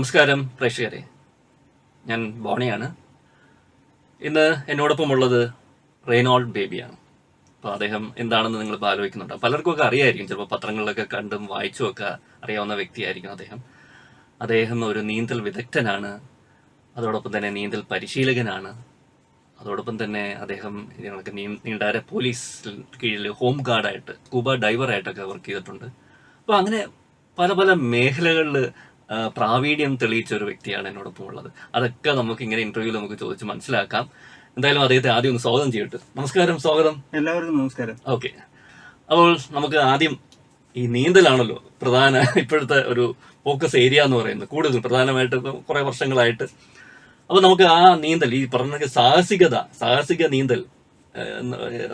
നമസ്കാരം പ്രേക്ഷകരെ. ഞാൻ ബോണിയാണ്. ഇന്ന് എന്നോടൊപ്പം ഉള്ളത് റെയ്നോൾഡ് ബേബിയാണ്. അപ്പോൾ അദ്ദേഹം എന്താണെന്ന് നിങ്ങൾ ഇപ്പോൾ ആലോചിക്കുന്നുണ്ട്? പലർക്കും ഒക്കെ അറിയായിരിക്കും. ചിലപ്പോൾ പത്രങ്ങളിലൊക്കെ കണ്ടും വായിച്ചും ഒക്കെ അറിയാവുന്ന വ്യക്തിയായിരിക്കും അദ്ദേഹം. അദ്ദേഹം ഒരു നീന്തൽ വിദഗ്ധനാണ്. അതോടൊപ്പം തന്നെ നീന്തൽ പരിശീലകനാണ്. അതോടൊപ്പം തന്നെ അദ്ദേഹം ഞങ്ങൾക്ക് നീ നീണ്ടാര പോലീസിൽ കീഴിൽ ഹോം ഗാർഡായിട്ട് സ്കൂബ ഡൈവറായിട്ടൊക്കെ വർക്ക് ചെയ്തിട്ടുണ്ട്. അപ്പോൾ അങ്ങനെ പല പല മേഖലകളിൽ പ്രാവീണ്യം തെളിയിച്ച ഒരു വ്യക്തിയാണ് എന്നോടൊപ്പം ഉള്ളത്. അതൊക്കെ നമുക്ക് ഇങ്ങനെ ഇന്റർവ്യൂ നമുക്ക് ചോദിച്ച് മനസ്സിലാക്കാം. എന്തായാലും അദ്ദേഹത്തെ ആദ്യം ഒന്ന് സ്വാഗതം ചെയ്യട്ടെ. നമസ്കാരം സ്വാഗതം. എല്ലാവർക്കും നമസ്കാരം. ഓക്കെ. അപ്പോൾ നമുക്ക് ആദ്യം ഈ നീന്തലാണല്ലോ പ്രധാന ഇപ്പോഴത്തെ ഒരു ഫോക്കസ് ഏരിയ എന്ന് പറയുന്നത്. കൂടുതൽ പ്രധാനമായിട്ട് കുറേ വർഷങ്ങളായിട്ട്. അപ്പോൾ നമുക്ക് ആ നീന്തൽ ഈ പറഞ്ഞ സാഹസികത സാഹസിക നീന്തൽ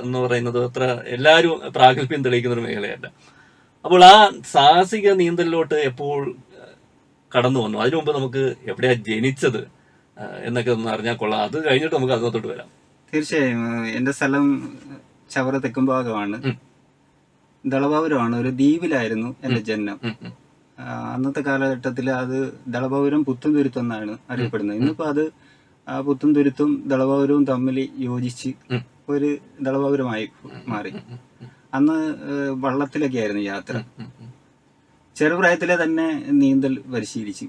എന്ന് പറയുന്നത് അത്ര എല്ലാവരും പ്രാഗൽഭ്യം തെളിയിക്കുന്ന ഒരു മേഖലയല്ല. അപ്പോൾ ആ സാഹസിക നീന്തലിലോട്ട് എപ്പോൾ കടന്നു വന്നു. അതിനു മുമ്പ് നമുക്ക് എവിടെയാ ജനിച്ചത് എന്നൊക്കെ ഒന്ന് അറിഞ്ഞാൽ കൊള്ളാം. അത് കഴിഞ്ഞിട്ട് നമുക്ക് അതിനകത്തോട്ട് വരാം. തീർച്ചയായും എന്റെ സ്ഥലം ചവറ തെക്കുംഭാഗമാണ് ഉം. ദളപാപുരമാണ് ഒരു ദ്വീപിലായിരുന്നു എന്റെ ജന്മം. അന്നത്തെ കാലഘട്ടത്തിൽ അത് ദളപാപുരം പുത്തുംതുരുത്തം എന്നാണ് അറിയപ്പെടുന്നത്. ഇന്നിപ്പോ അത് ആ പുത്തുംതുരുത്തും ദളപാപുരവും തമ്മിൽ യോജിച്ച് ഒരു ദളപാപുരമായി മാറി. അന്ന് വള്ളത്തിലൊക്കെ ആയിരുന്നു യാത്ര. ചെറുപ്രായത്തിലെ തന്നെ നീന്തൽ പരിശീലിച്ചു.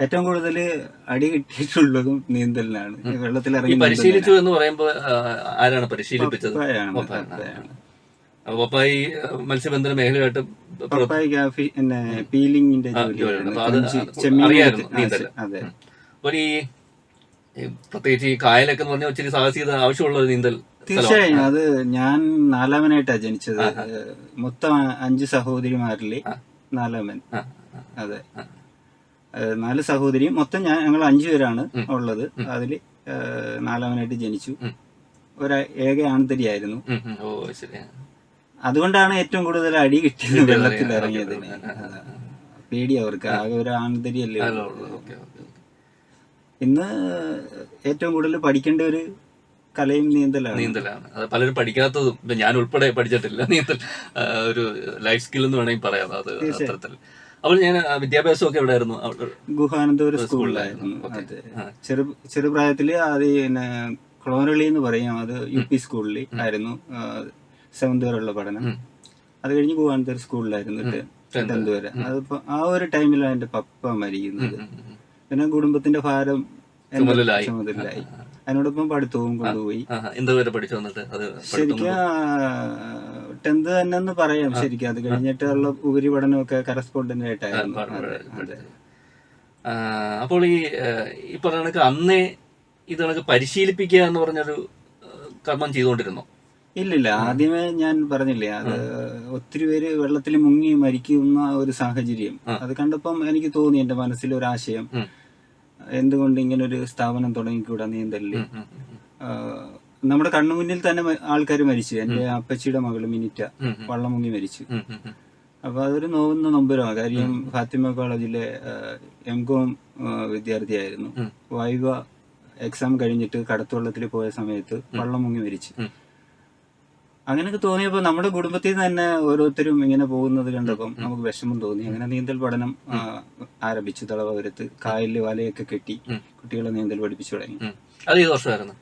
ഏറ്റവും കൂടുതൽ അടി കിട്ടിയിട്ടുള്ളതും നീന്തലിനാണ്. വെള്ളത്തിൽ ഇറങ്ങി പരിശീലിച്ചു എന്ന് പറയുമ്പോൾ ആരാണ് പരിശീലിപ്പിച്ചത്? പപ്പായി മത്സ്യബന്ധന മേഖലയായിട്ട് ഫി- പിന്നെ പീലിംഗിന്റെ അത് ഒരു ഈ പ്രത്യേകിച്ച് ഈ കായലൊക്കെ എന്ന് പറഞ്ഞാൽ ഒത്തിരി സാഹസികത ആവശ്യമുള്ള ഒരു നീന്തൽ തീർച്ചയായും അത് ഞാൻ നാലാമനായിട്ടാ ജനിച്ചത്. മൊത്തം അഞ്ച് സഹോദരിമാരിൽ ആ, അതെ. നാല് സഹോദരിയും മൊത്തം ഞാൻ ഞങ്ങൾ അഞ്ചു പേരാണ് ഉള്ളത്. അതിൽ നാലാമനായിട്ട് ജനിച്ചു. ഒരു ഏക ആൺതരിയായിരുന്നു. അതുകൊണ്ടാണ് ഏറ്റവും കൂടുതൽ അടി കിട്ടിയത് വെള്ളത്തിൽ ഇറങ്ങിയത് ഇറങ്ങിയതിന്. പേടി അവർക്ക്. ആകെ ഒരു ആൺതരിയല്ലേ. ഇന്ന് ഏറ്റവും കൂടുതൽ പഠിക്കേണ്ട ഒരു കലയും നീന്തലാണ്. നീന്തലാണ്. അത് പലരും പഠിക്കാത്തതും ഞാൻ ഉൾപ്പെടെ പഠിച്ചിട്ടില്ല. നീന്തൽ ഒരു ലൈഫ് സ്കിൽ എന്ന് വേണമെങ്കിൽ പറയാം അത് അത്തരത്തിൽ. അപ്പോൾ ഞാൻ വിദ്യാഭ്യാസം വിദ്യാഭ്യാസമൊക്കെ എവിടെയായിരുന്നു? ആയിരുന്നു ഗുഹാനന്തപുരം സ്കൂളിലായിരുന്നു. ചെറു ചെറുപ്രായത്തിൽ അത് പിന്നെ കൊളോനളി എന്ന് പറയും. അത് യു പി സ്കൂളിൽ ആയിരുന്നു. സെവന്ത് വരെയുള്ള പഠനം. അത് കഴിഞ്ഞ് ഗുഹാനന്തപുരം സ്കൂളിലായിരുന്നു ടെൻത്ത് വരെ. അതിപ്പോ ആ ഒരു ടൈമിലാണ് എന്റെ പപ്പ മരിക്കുന്നത്. പിന്നെ കുടുംബത്തിന്റെ ഭാരം ചുമതലായി അതിനോടൊപ്പം പഠിത്തവും കൊണ്ടുപോയി. ആ, എന്ത് വരെ പഠിച്ചു വന്നിട്ട് അത് ശരിക്കും ടെൻത്ത് തന്നെ എന്ന് പറയാം. ശരിക്കും അത് കഴിഞ്ഞിട്ടുള്ള ഉപരിപഠനമൊക്കെ കറസ്പോണ്ടന്റ് ആയിട്ടായിരുന്നു. അപ്പോൾ ഈ ഈ പറഞ്ഞ കണക്ക് അന്നേ ഇത് കണക്ക് പരിശീലിപ്പിക്കുക എന്ന് പറഞ്ഞൊരു കർമ്മം ചെയ്തുകൊണ്ടിരുന്നു? ഇല്ലില്ല. ആദ്യമേ ഞാൻ പറഞ്ഞില്ലേ അത് ഒത്തിരി പേര് വെള്ളത്തിൽ മുങ്ങി മരിക്കുന്ന ഒരു സാഹചര്യം. അത് കണ്ടപ്പം എനിക്ക് തോന്നി എന്റെ മനസ്സിൽ ഒരു ആശയം. എന്തുകൊണ്ട് ഇങ്ങനെ ഒരു സ്ഥാപനം തുടങ്ങിക്കൂടാ നീന്തലിൽ ഉം. നമ്മുടെ കണ്ണുമുന്നിൽ തന്നെ ആൾക്കാർ മരിച്ചു. എന്റെ അപ്പച്ചിയുടെ മകൾ മിനിറ്റ. വള്ളം മുങ്ങി മരിച്ചു. അപ്പൊ അതൊരു നോവുന്ന നൊമ്പരമാണ് കാര്യം ഫാത്തിമ കോളേജിലെ എം കോം വിദ്യാർത്ഥിയായിരുന്നു. വൈവ എക്സാം കഴിഞ്ഞിട്ട് കടത്തുവള്ളത്തിൽ പോയ സമയത്ത് വള്ളം മുങ്ങി മരിച്ചു. അങ്ങനെയൊക്കെ തോന്നിയപ്പോൾ നമ്മുടെ കുടുംബത്തിൽ തന്നെ ഓരോരുത്തരും ഇങ്ങനെ പോകുന്നത് കണ്ടപ്പം നമുക്ക് വിഷമം തോന്നി. അങ്ങനെ നീന്തൽ പഠനം ആരംഭിച്ചു തളവപുരത്ത് കായലിൽ വലയൊക്കെ കെട്ടി കുട്ടികളെ നീന്തൽ പഠിപ്പിച്ചു തുടങ്ങി. അത് ഏത് വർഷമായിരുന്നു?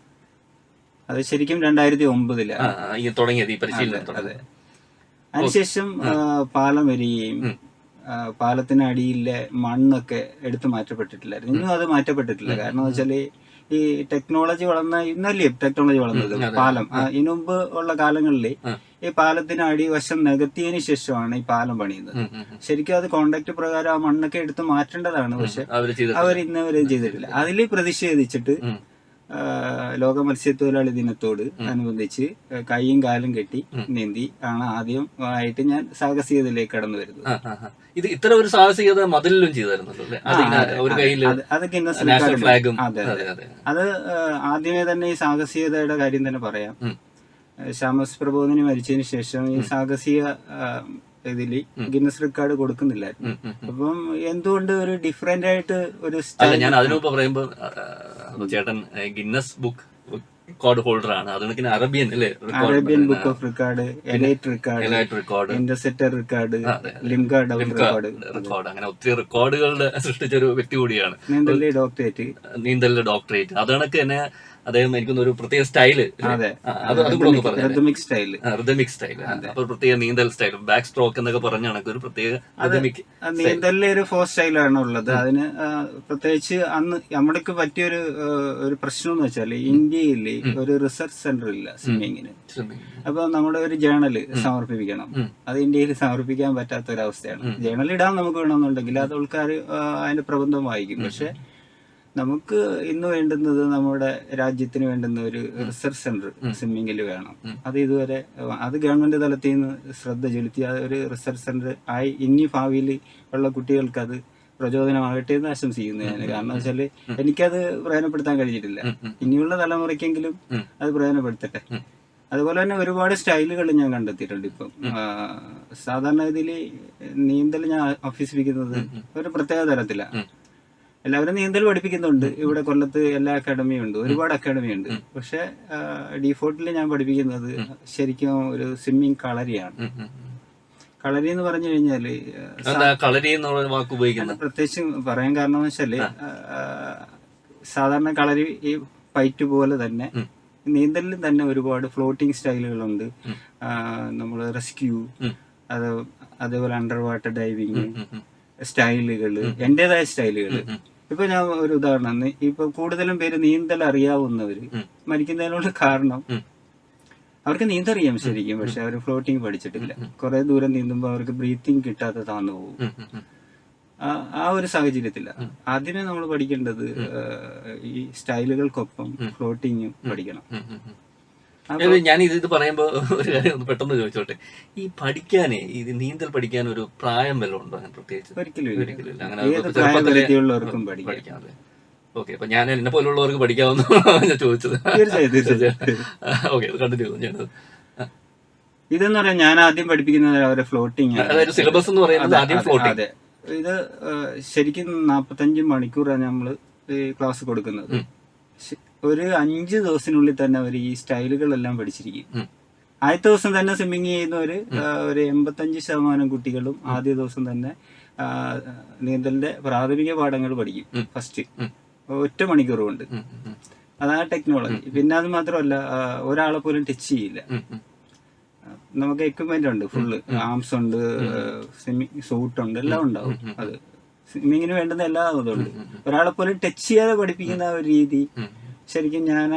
അത് ശരിക്കും രണ്ടായിരത്തി ഒമ്പതിലാണ് ഈ തുടങ്ങിയത് ഈ പരിശീലനം അതെ. അതിനുശേഷം പാലം വരികയും പാലത്തിനടിയിലെ മണ്ണൊക്കെ എടുത്തു മാറ്റപ്പെട്ടിട്ടില്ലായിരുന്നു. ഇന്നും അത് മാറ്റപ്പെട്ടിട്ടില്ല. കാരണം വെച്ചാൽ ഈ ടെക്നോളജി വളർന്ന ഇന്നല്ലേ ടെക്നോളജി വളർന്നത് പാലം. ഇനുമ്പ് ഇതിനു മുമ്പ് ഉള്ള കാലങ്ങളിൽ ഈ പാലത്തിന് അടിവശം നികത്തിയതിനു ശേഷമാണ് ഈ പാലം പണിയുന്നത്. ശരിക്കും അത് കോണ്ടാക്ട് പ്രകാരം ആ മണ്ണൊക്കെ എടുത്ത് മാറ്റേണ്ടതാണ്. പക്ഷെ അവർ ഇന്നവരെ ചെയ്തിട്ടില്ല. അതിൽ പ്രതിഷേധിച്ചിട്ട് ലോക മത്സ്യത്തൊഴിലാളി ദിനത്തോട് അനുബന്ധിച്ച് കൈയും കാലും കെട്ടി നീന്തി ആണ് ആദ്യം ആയിട്ട് ഞാൻ സാഹസികതയിലേക്ക് കടന്നു വരുന്നത്. ഇത് ഇത്ര ഒരു സാഹസികത മതിലും ചെയ്തായിരുന്നല്ലോ അല്ലേ? അത് അത് ഫ്ലാഗും. അതെ അതെ. അതെ അത്. ആദ്യമേ തന്നെ ഈ സാഹസികതയുടെ കാര്യം തന്നെ പറയാം. ശ്യാമസ് പ്രബോധനി മരിച്ചതിന് ശേഷം ഈ സാഹസിക ആ, ഇതിൽ ഗിന്നസ് റെക്കോർഡ് കൊടുക്കുന്നില്ലായിരുന്നു. അപ്പം എന്തുകൊണ്ട് ഒരു ഡിഫറെന്റ് ആയിട്ട് ഒരു ഞാൻ അതിനുമുമ്പ് പറയുമ്പോൾ ചേട്ടൻ ഗിന്നസ് ബുക്ക് റെക്കോർഡ് ഹോൾഡർ ആണ്. അതുകൊണ്ട് അറബിയൻ അല്ലേ? Arabian book of record elite record record ഇന്റർസെറ്റർ record ലിംഗാർഡ് ലിംഗ ഡബിൾ റെക്കോർഡ് റെക്കോർഡ് അങ്ങനെ ഒത്തിരി റെക്കോർഡുകളുടെ സൃഷ്ടിച്ച ഒരു വ്യക്തി കൂടിയാണ്. നീന്തലിലെ ഡോക്ടറേറ്റ് നീന്തലിന്റെ ഡോക്ടറേറ്റ് അതുകണക്ക് എന്നെ തന്നെ അദ്ദേഹം എനിക്കൊന്ന് ഒരു പ്രത്യേക style. Rhythmic style rhythmic style അപ്പൊ പ്രത്യേക നീന്തൽ സ്റ്റൈൽ ബാക്ക് സ്ട്രോക്ക് എന്നൊക്കെ പറഞ്ഞ കണക്ക് ഒരു പ്രത്യേക റിതമിക് നീന്തലിലെ ഒരു ഫോർ സ്റ്റൈലാണ് ഉള്ളത്. അതിന് പ്രത്യേകിച്ച് അന്ന് നമ്മൾക്ക് പറ്റിയൊരു ഒരു പ്രശ്നം എന്ന് വെച്ചാൽ ഇന്ത്യയിൽ ഒരു റിസർച്ച് സെന്റർ ഇല്ല സ്വിമ്മിങ്ങിന് അപ്പൊ നമ്മുടെ ഒരു ജേണൽ സമർപ്പിക്കണം അത് ഇന്ത്യയിൽ സമർപ്പിക്കാൻ പറ്റാത്ത ഒരു അവസ്ഥയാണ്. ജേണൽ ഇടാൻ നമുക്ക് വേണമെന്നുണ്ടെങ്കിൽ അത് ആൾക്കാർ അതിന്റെ പ്രബന്ധം വായിക്കും. പക്ഷെ നമുക്ക് ഇന്ന് വേണ്ടുന്നത് നമ്മുടെ രാജ്യത്തിന് വേണ്ടുന്ന ഒരു റിസർച്ച് സെന്റർ സ്വിമ്മിങ്ങിൽ വേണം. അത് ഇതുവരെ അത് ഗവൺമെന്റ് തലത്തിൽ നിന്ന് ശ്രദ്ധ ചെലുത്തി അത് ഒരു റിസർച്ച് സെന്റർ ആയി ഇനി ഭാവിയിൽ ഉള്ള കുട്ടികൾക്ക് അത് പ്രചോദനമാകട്ടെ എന്ന് ആശംസിക്കുന്നു ഞാൻ. കാരണം വെച്ചാൽ എനിക്കത് പ്രയോജനപ്പെടുത്താൻ കഴിഞ്ഞിട്ടില്ല. ഇനിയുള്ള തലമുറയ്ക്കെങ്കിലും. അത് പ്രയോജനപ്പെടുത്തട്ടെ. അതുപോലെ തന്നെ ഒരുപാട് സ്റ്റൈലുകൾ ഞാൻ കണ്ടെത്തിയിട്ടുണ്ട് ഇപ്പം. സാധാരണ ഇതിൽ നീന്തൽ ഞാൻ അഭ്യസിപ്പിക്കുന്നത് ഒരു പ്രത്യേക തരത്തിലാണ് എല്ലാവരും നീന്തൽ പഠിപ്പിക്കുന്നുണ്ട്. ഇവിടെ കൊല്ലത്ത് എല്ലാ അക്കാഡമിയും ഉണ്ട്. ഒരുപാട് അക്കാഡമി ഉണ്ട്. പക്ഷെ ഡിഫോൾട്ടിൽ ഞാൻ പഠിപ്പിക്കുന്നത് ശരിക്കും ഒരു സ്വിമ്മിങ് കളരിയാണ്. കളരി എന്ന് പറഞ്ഞു കഴിഞ്ഞാൽ കളരി എന്നുള്ള വാക്ക് ഉപയോഗിക്കുന്നത്? പ്രത്യേകിച്ച് പറയാൻ കാരണം എന്ന് വെച്ചാൽ സാധാരണ കളരി ഈ പൈറ്റ് പോലെ തന്നെ നീന്തലിലും നീന്തലിൽ തന്നെ ഒരുപാട് ഫ്ലോട്ടിംഗ് സ്റ്റൈലുകളുണ്ട്. നമ്മൾ റെസ്ക്യൂ. അത് അതേപോലെ അണ്ടർ വാട്ടർ ഡൈവിങ് സ്റ്റൈലുകൾ എന്റെതായ സ്റ്റൈലുകൾ ഇപ്പൊ ഞാൻ ഒരു ഉദാഹരണം. ഇപ്പൊ കൂടുതലും പേര് നീന്തൽ അറിയാവുന്നവര്. മരിക്കുന്നതിനുള്ള കാരണം. അവർക്ക് നീന്തറിയാം ശരിക്കും. പക്ഷെ അവർ ഫ്ലോട്ടിങ് പഠിച്ചിട്ടില്ല. കുറെ ദൂരം നീന്തുമ്പോൾ അവർക്ക് ബ്രീത്തിങ് കിട്ടാതെ താന്നു പോകും. ആ- ഒരു സാഹചര്യത്തില്ല ആദ്യമേ നമ്മൾ പഠിക്കേണ്ടത് ഈ സ്റ്റൈലുകൾക്കൊപ്പം ഫ്ലോട്ടിങ്ങും പഠിക്കണം. ഞാൻ ഇത് ഇത് പറയുമ്പോ ഒരു കാര്യം ഒന്ന് പെട്ടെന്ന് ചോദിച്ചോട്ടെ. ഈ പഠിക്കാനേ ഇത് നീന്തൽ പഠിക്കാൻ ഒരു പ്രായം വല്ലതും ഉണ്ടോ അങ്ങനെ പ്രത്യേകിച്ച്? ഒരിക്കലും. അങ്ങനെ പഠിക്കാം. ഓക്കെ അപ്പൊ ഞാൻ എന്നെ പോലുള്ളവർക്ക് പഠിക്കാവുന്ന ഞാൻ ചോദിച്ചത്. ഓക്കെ കണ്ടിന്യൂ ചെയ്തു ഇതെന്ന് പറയാൻ ഞാൻ ആദ്യം പഠിപ്പിക്കുന്നത് അവരെ ഫ്ലോട്ടിങ് അതായത് സിലബസ് എന്ന് പറയുന്നത് ആദ്യം ഫ്ലോട്ടിംഗ് അതെ. ഇത് ശരിക്കും നാപ്പത്തഞ്ച് മണിക്കൂറാണ് നമ്മൾ ഈ ക്ലാസ് കൊടുക്കുന്നത്. ഒരു അഞ്ച് ദിവസത്തിനുള്ളിൽ തന്നെ അവർ ഈ സ്റ്റൈലുകളെല്ലാം പഠിച്ചിരിക്കും. ആദ്യത്തെ ദിവസം തന്നെ സ്വിമ്മിങ് ചെയ്യുന്നവര് ഒരു എൺപത്തഞ്ച് ശതമാനം കുട്ടികളും ആദ്യ ദിവസം തന്നെ നീന്തലിന്റെ പ്രാഥമിക പാഠങ്ങൾ പഠിക്കും ഫസ്റ്റ്. ഒറ്റ മണിക്കൂർ കൊണ്ട് അതാണ് ടെക്നോളജി പിന്നെ അത് മാത്രമല്ല ഒരാളെ പോലും ടച്ച് ചെയ്യില്ല. നമുക്ക് എക്യുപ്മെന്റ് ഉണ്ട് ഫുള്ള് ആംസ് ഉണ്ട് സ്വിമ്മിങ് സൂട്ട് ഉണ്ട് എല്ലാം ഉണ്ടാവും. അത് സ്വിമ്മിങ്ങിന് വേണ്ടുന്ന എല്ലാ ഇതുണ്ട് ഒരാളെ പോലും ടച്ച് ചെയ്യാതെ പഠിപ്പിക്കുന്ന ഒരു രീതി ശരിക്കും ഞാൻ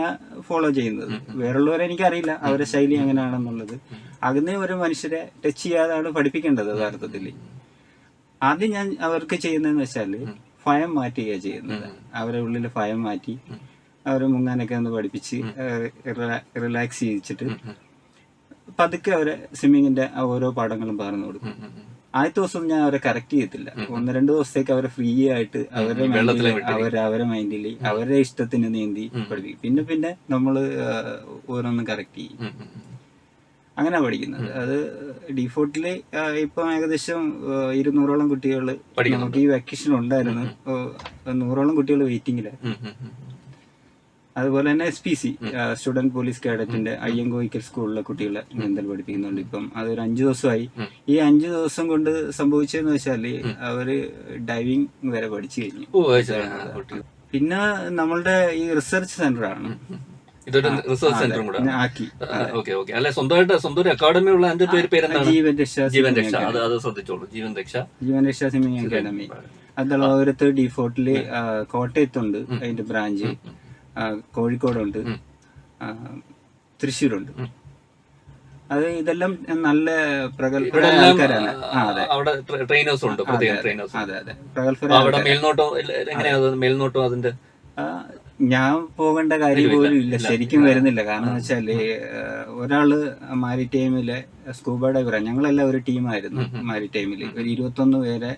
ഫോളോ ചെയ്യുന്നത്. വേറുള്ളവരെ എനിക്കറിയില്ല അവരുടെ ശൈലി എങ്ങനെയാണെന്നുള്ളത്. അകന്നേ ഒരു മനുഷ്യരെ ടച്ച് ചെയ്യാതാണ് പഠിപ്പിക്കേണ്ടത് യഥാർത്ഥത്തിൽ. ആദ്യം ഞാൻ അവർക്ക് ചെയ്യുന്നതെന്ന് വെച്ചാൽ ഭയം മാറ്റുക ചെയ്യുന്നത്. അവരെ ഉള്ളിൽ ഭയം മാറ്റി അവരെ മുങ്ങാനൊക്കെ ഒന്ന് പഠിപ്പിച്ച് റിലാക്സ് ചെയ്യിച്ചിട്ട് പതുക്കെ അവരെ സ്വിമ്മിങ്ങിന്റെ ഓരോ പാഠങ്ങളും പറഞ്ഞു കൊടുക്കും. ആദ്യത്തെ ദിവസം ഞാൻ അവരെ കറക്റ്റ് ചെയ്യത്തില്ല ഒന്ന് രണ്ട് ദിവസത്തേക്ക് അവരെ ഫ്രീ ആയിട്ട് അവരുടെ അവർ അവരെ മൈൻഡിൽ അവരുടെ ഇഷ്ടത്തിന് നീന്തി പഠിപ്പിക്കും. പിന്നെ പിന്നെ നമ്മൾ ഓരോന്നും കറക്റ്റ് ചെയ്യും. അങ്ങനെ പഠിക്കുന്നത്. അത് ഡിഫോൾട്ടിൽ ഇപ്പം ഏകദേശം ഇരുന്നൂറോളം കുട്ടികൾ നമുക്ക് ഈ വെക്കേഷൻ ഉണ്ടായിരുന്നു. നൂറോളം കുട്ടികൾ വെയിറ്റിംഗിലായിരുന്നു അതുപോലെ തന്നെ S P C student police കേഡറ്റിന്റെ Ayyankoyikkal സ്കൂളിലെ കുട്ടികളെ നീന്തൽ പഠിപ്പിക്കുന്നുണ്ട്. ഇപ്പം അതൊരു അഞ്ചു ദിവസമായി. ഈ അഞ്ചു ദിവസം കൊണ്ട് സംഭവിച്ചതെന്ന് വെച്ചാൽ അവർ ഡൈവിംഗ് വരെ പഠിച്ചു കഴിഞ്ഞു. അത്. പിന്നെ നമ്മളുടെ ഈ റിസർച്ച് സെന്റർ ആണ്. ഇതൊരു റിസർച്ച് സെന്ററും കൂടെ. പിന്നെ ആക്കി. Okay okay. അല്ലെ സ്വന്തമായിട്ട് സ്വന്തം ഒരു അക്കാഡമി ഉള്ള അതിന്റെ പേര് പേരെന്താണ്? ജീവൻ രക്ഷ ജീവൻ രക്ഷ. അത് അത് ശ്രദ്ധിച്ചോളൂ. ജീവൻ രക്ഷ. ജീവൻ രക്ഷ സ്വിമ്മിങ് അക്കാദമി അതുള്ളവരത്ത് ഡിഫോൾട്ടിൽ കോട്ടയത്തുണ്ട് അതിന്റെ ബ്രാഞ്ച് കോഴിക്കോടുണ്ട്. തൃശ്ശൂരുണ്ട്. അത് ഇതെല്ലാം നല്ല പ്രഗത്ഭരായ ആൾക്കാരാണ് അവിടെ ട്രെയിനേഴ്സ് ഉണ്ട് ട്രെയിനേഴ്സ് അതെ. അതെ പ്രഗത്ഭരായ മേൽനോട്ടം മേൽനോട്ടം അതിന്റെ? ഞാൻ പോകേണ്ട കാര്യം പോലും ഇല്ല. ശരിക്കും വരുന്നില്ല. കാരണം വെച്ചാൽ ഒരാൾ മാരിടൈമിലെ സ്കൂബ ഡൈവറ ഞങ്ങളെല്ലാം ഒരു ടീമായിരുന്നു മാരിടൈമിൽ ഒരു ഇരുപത്തൊന്ന് പേരെ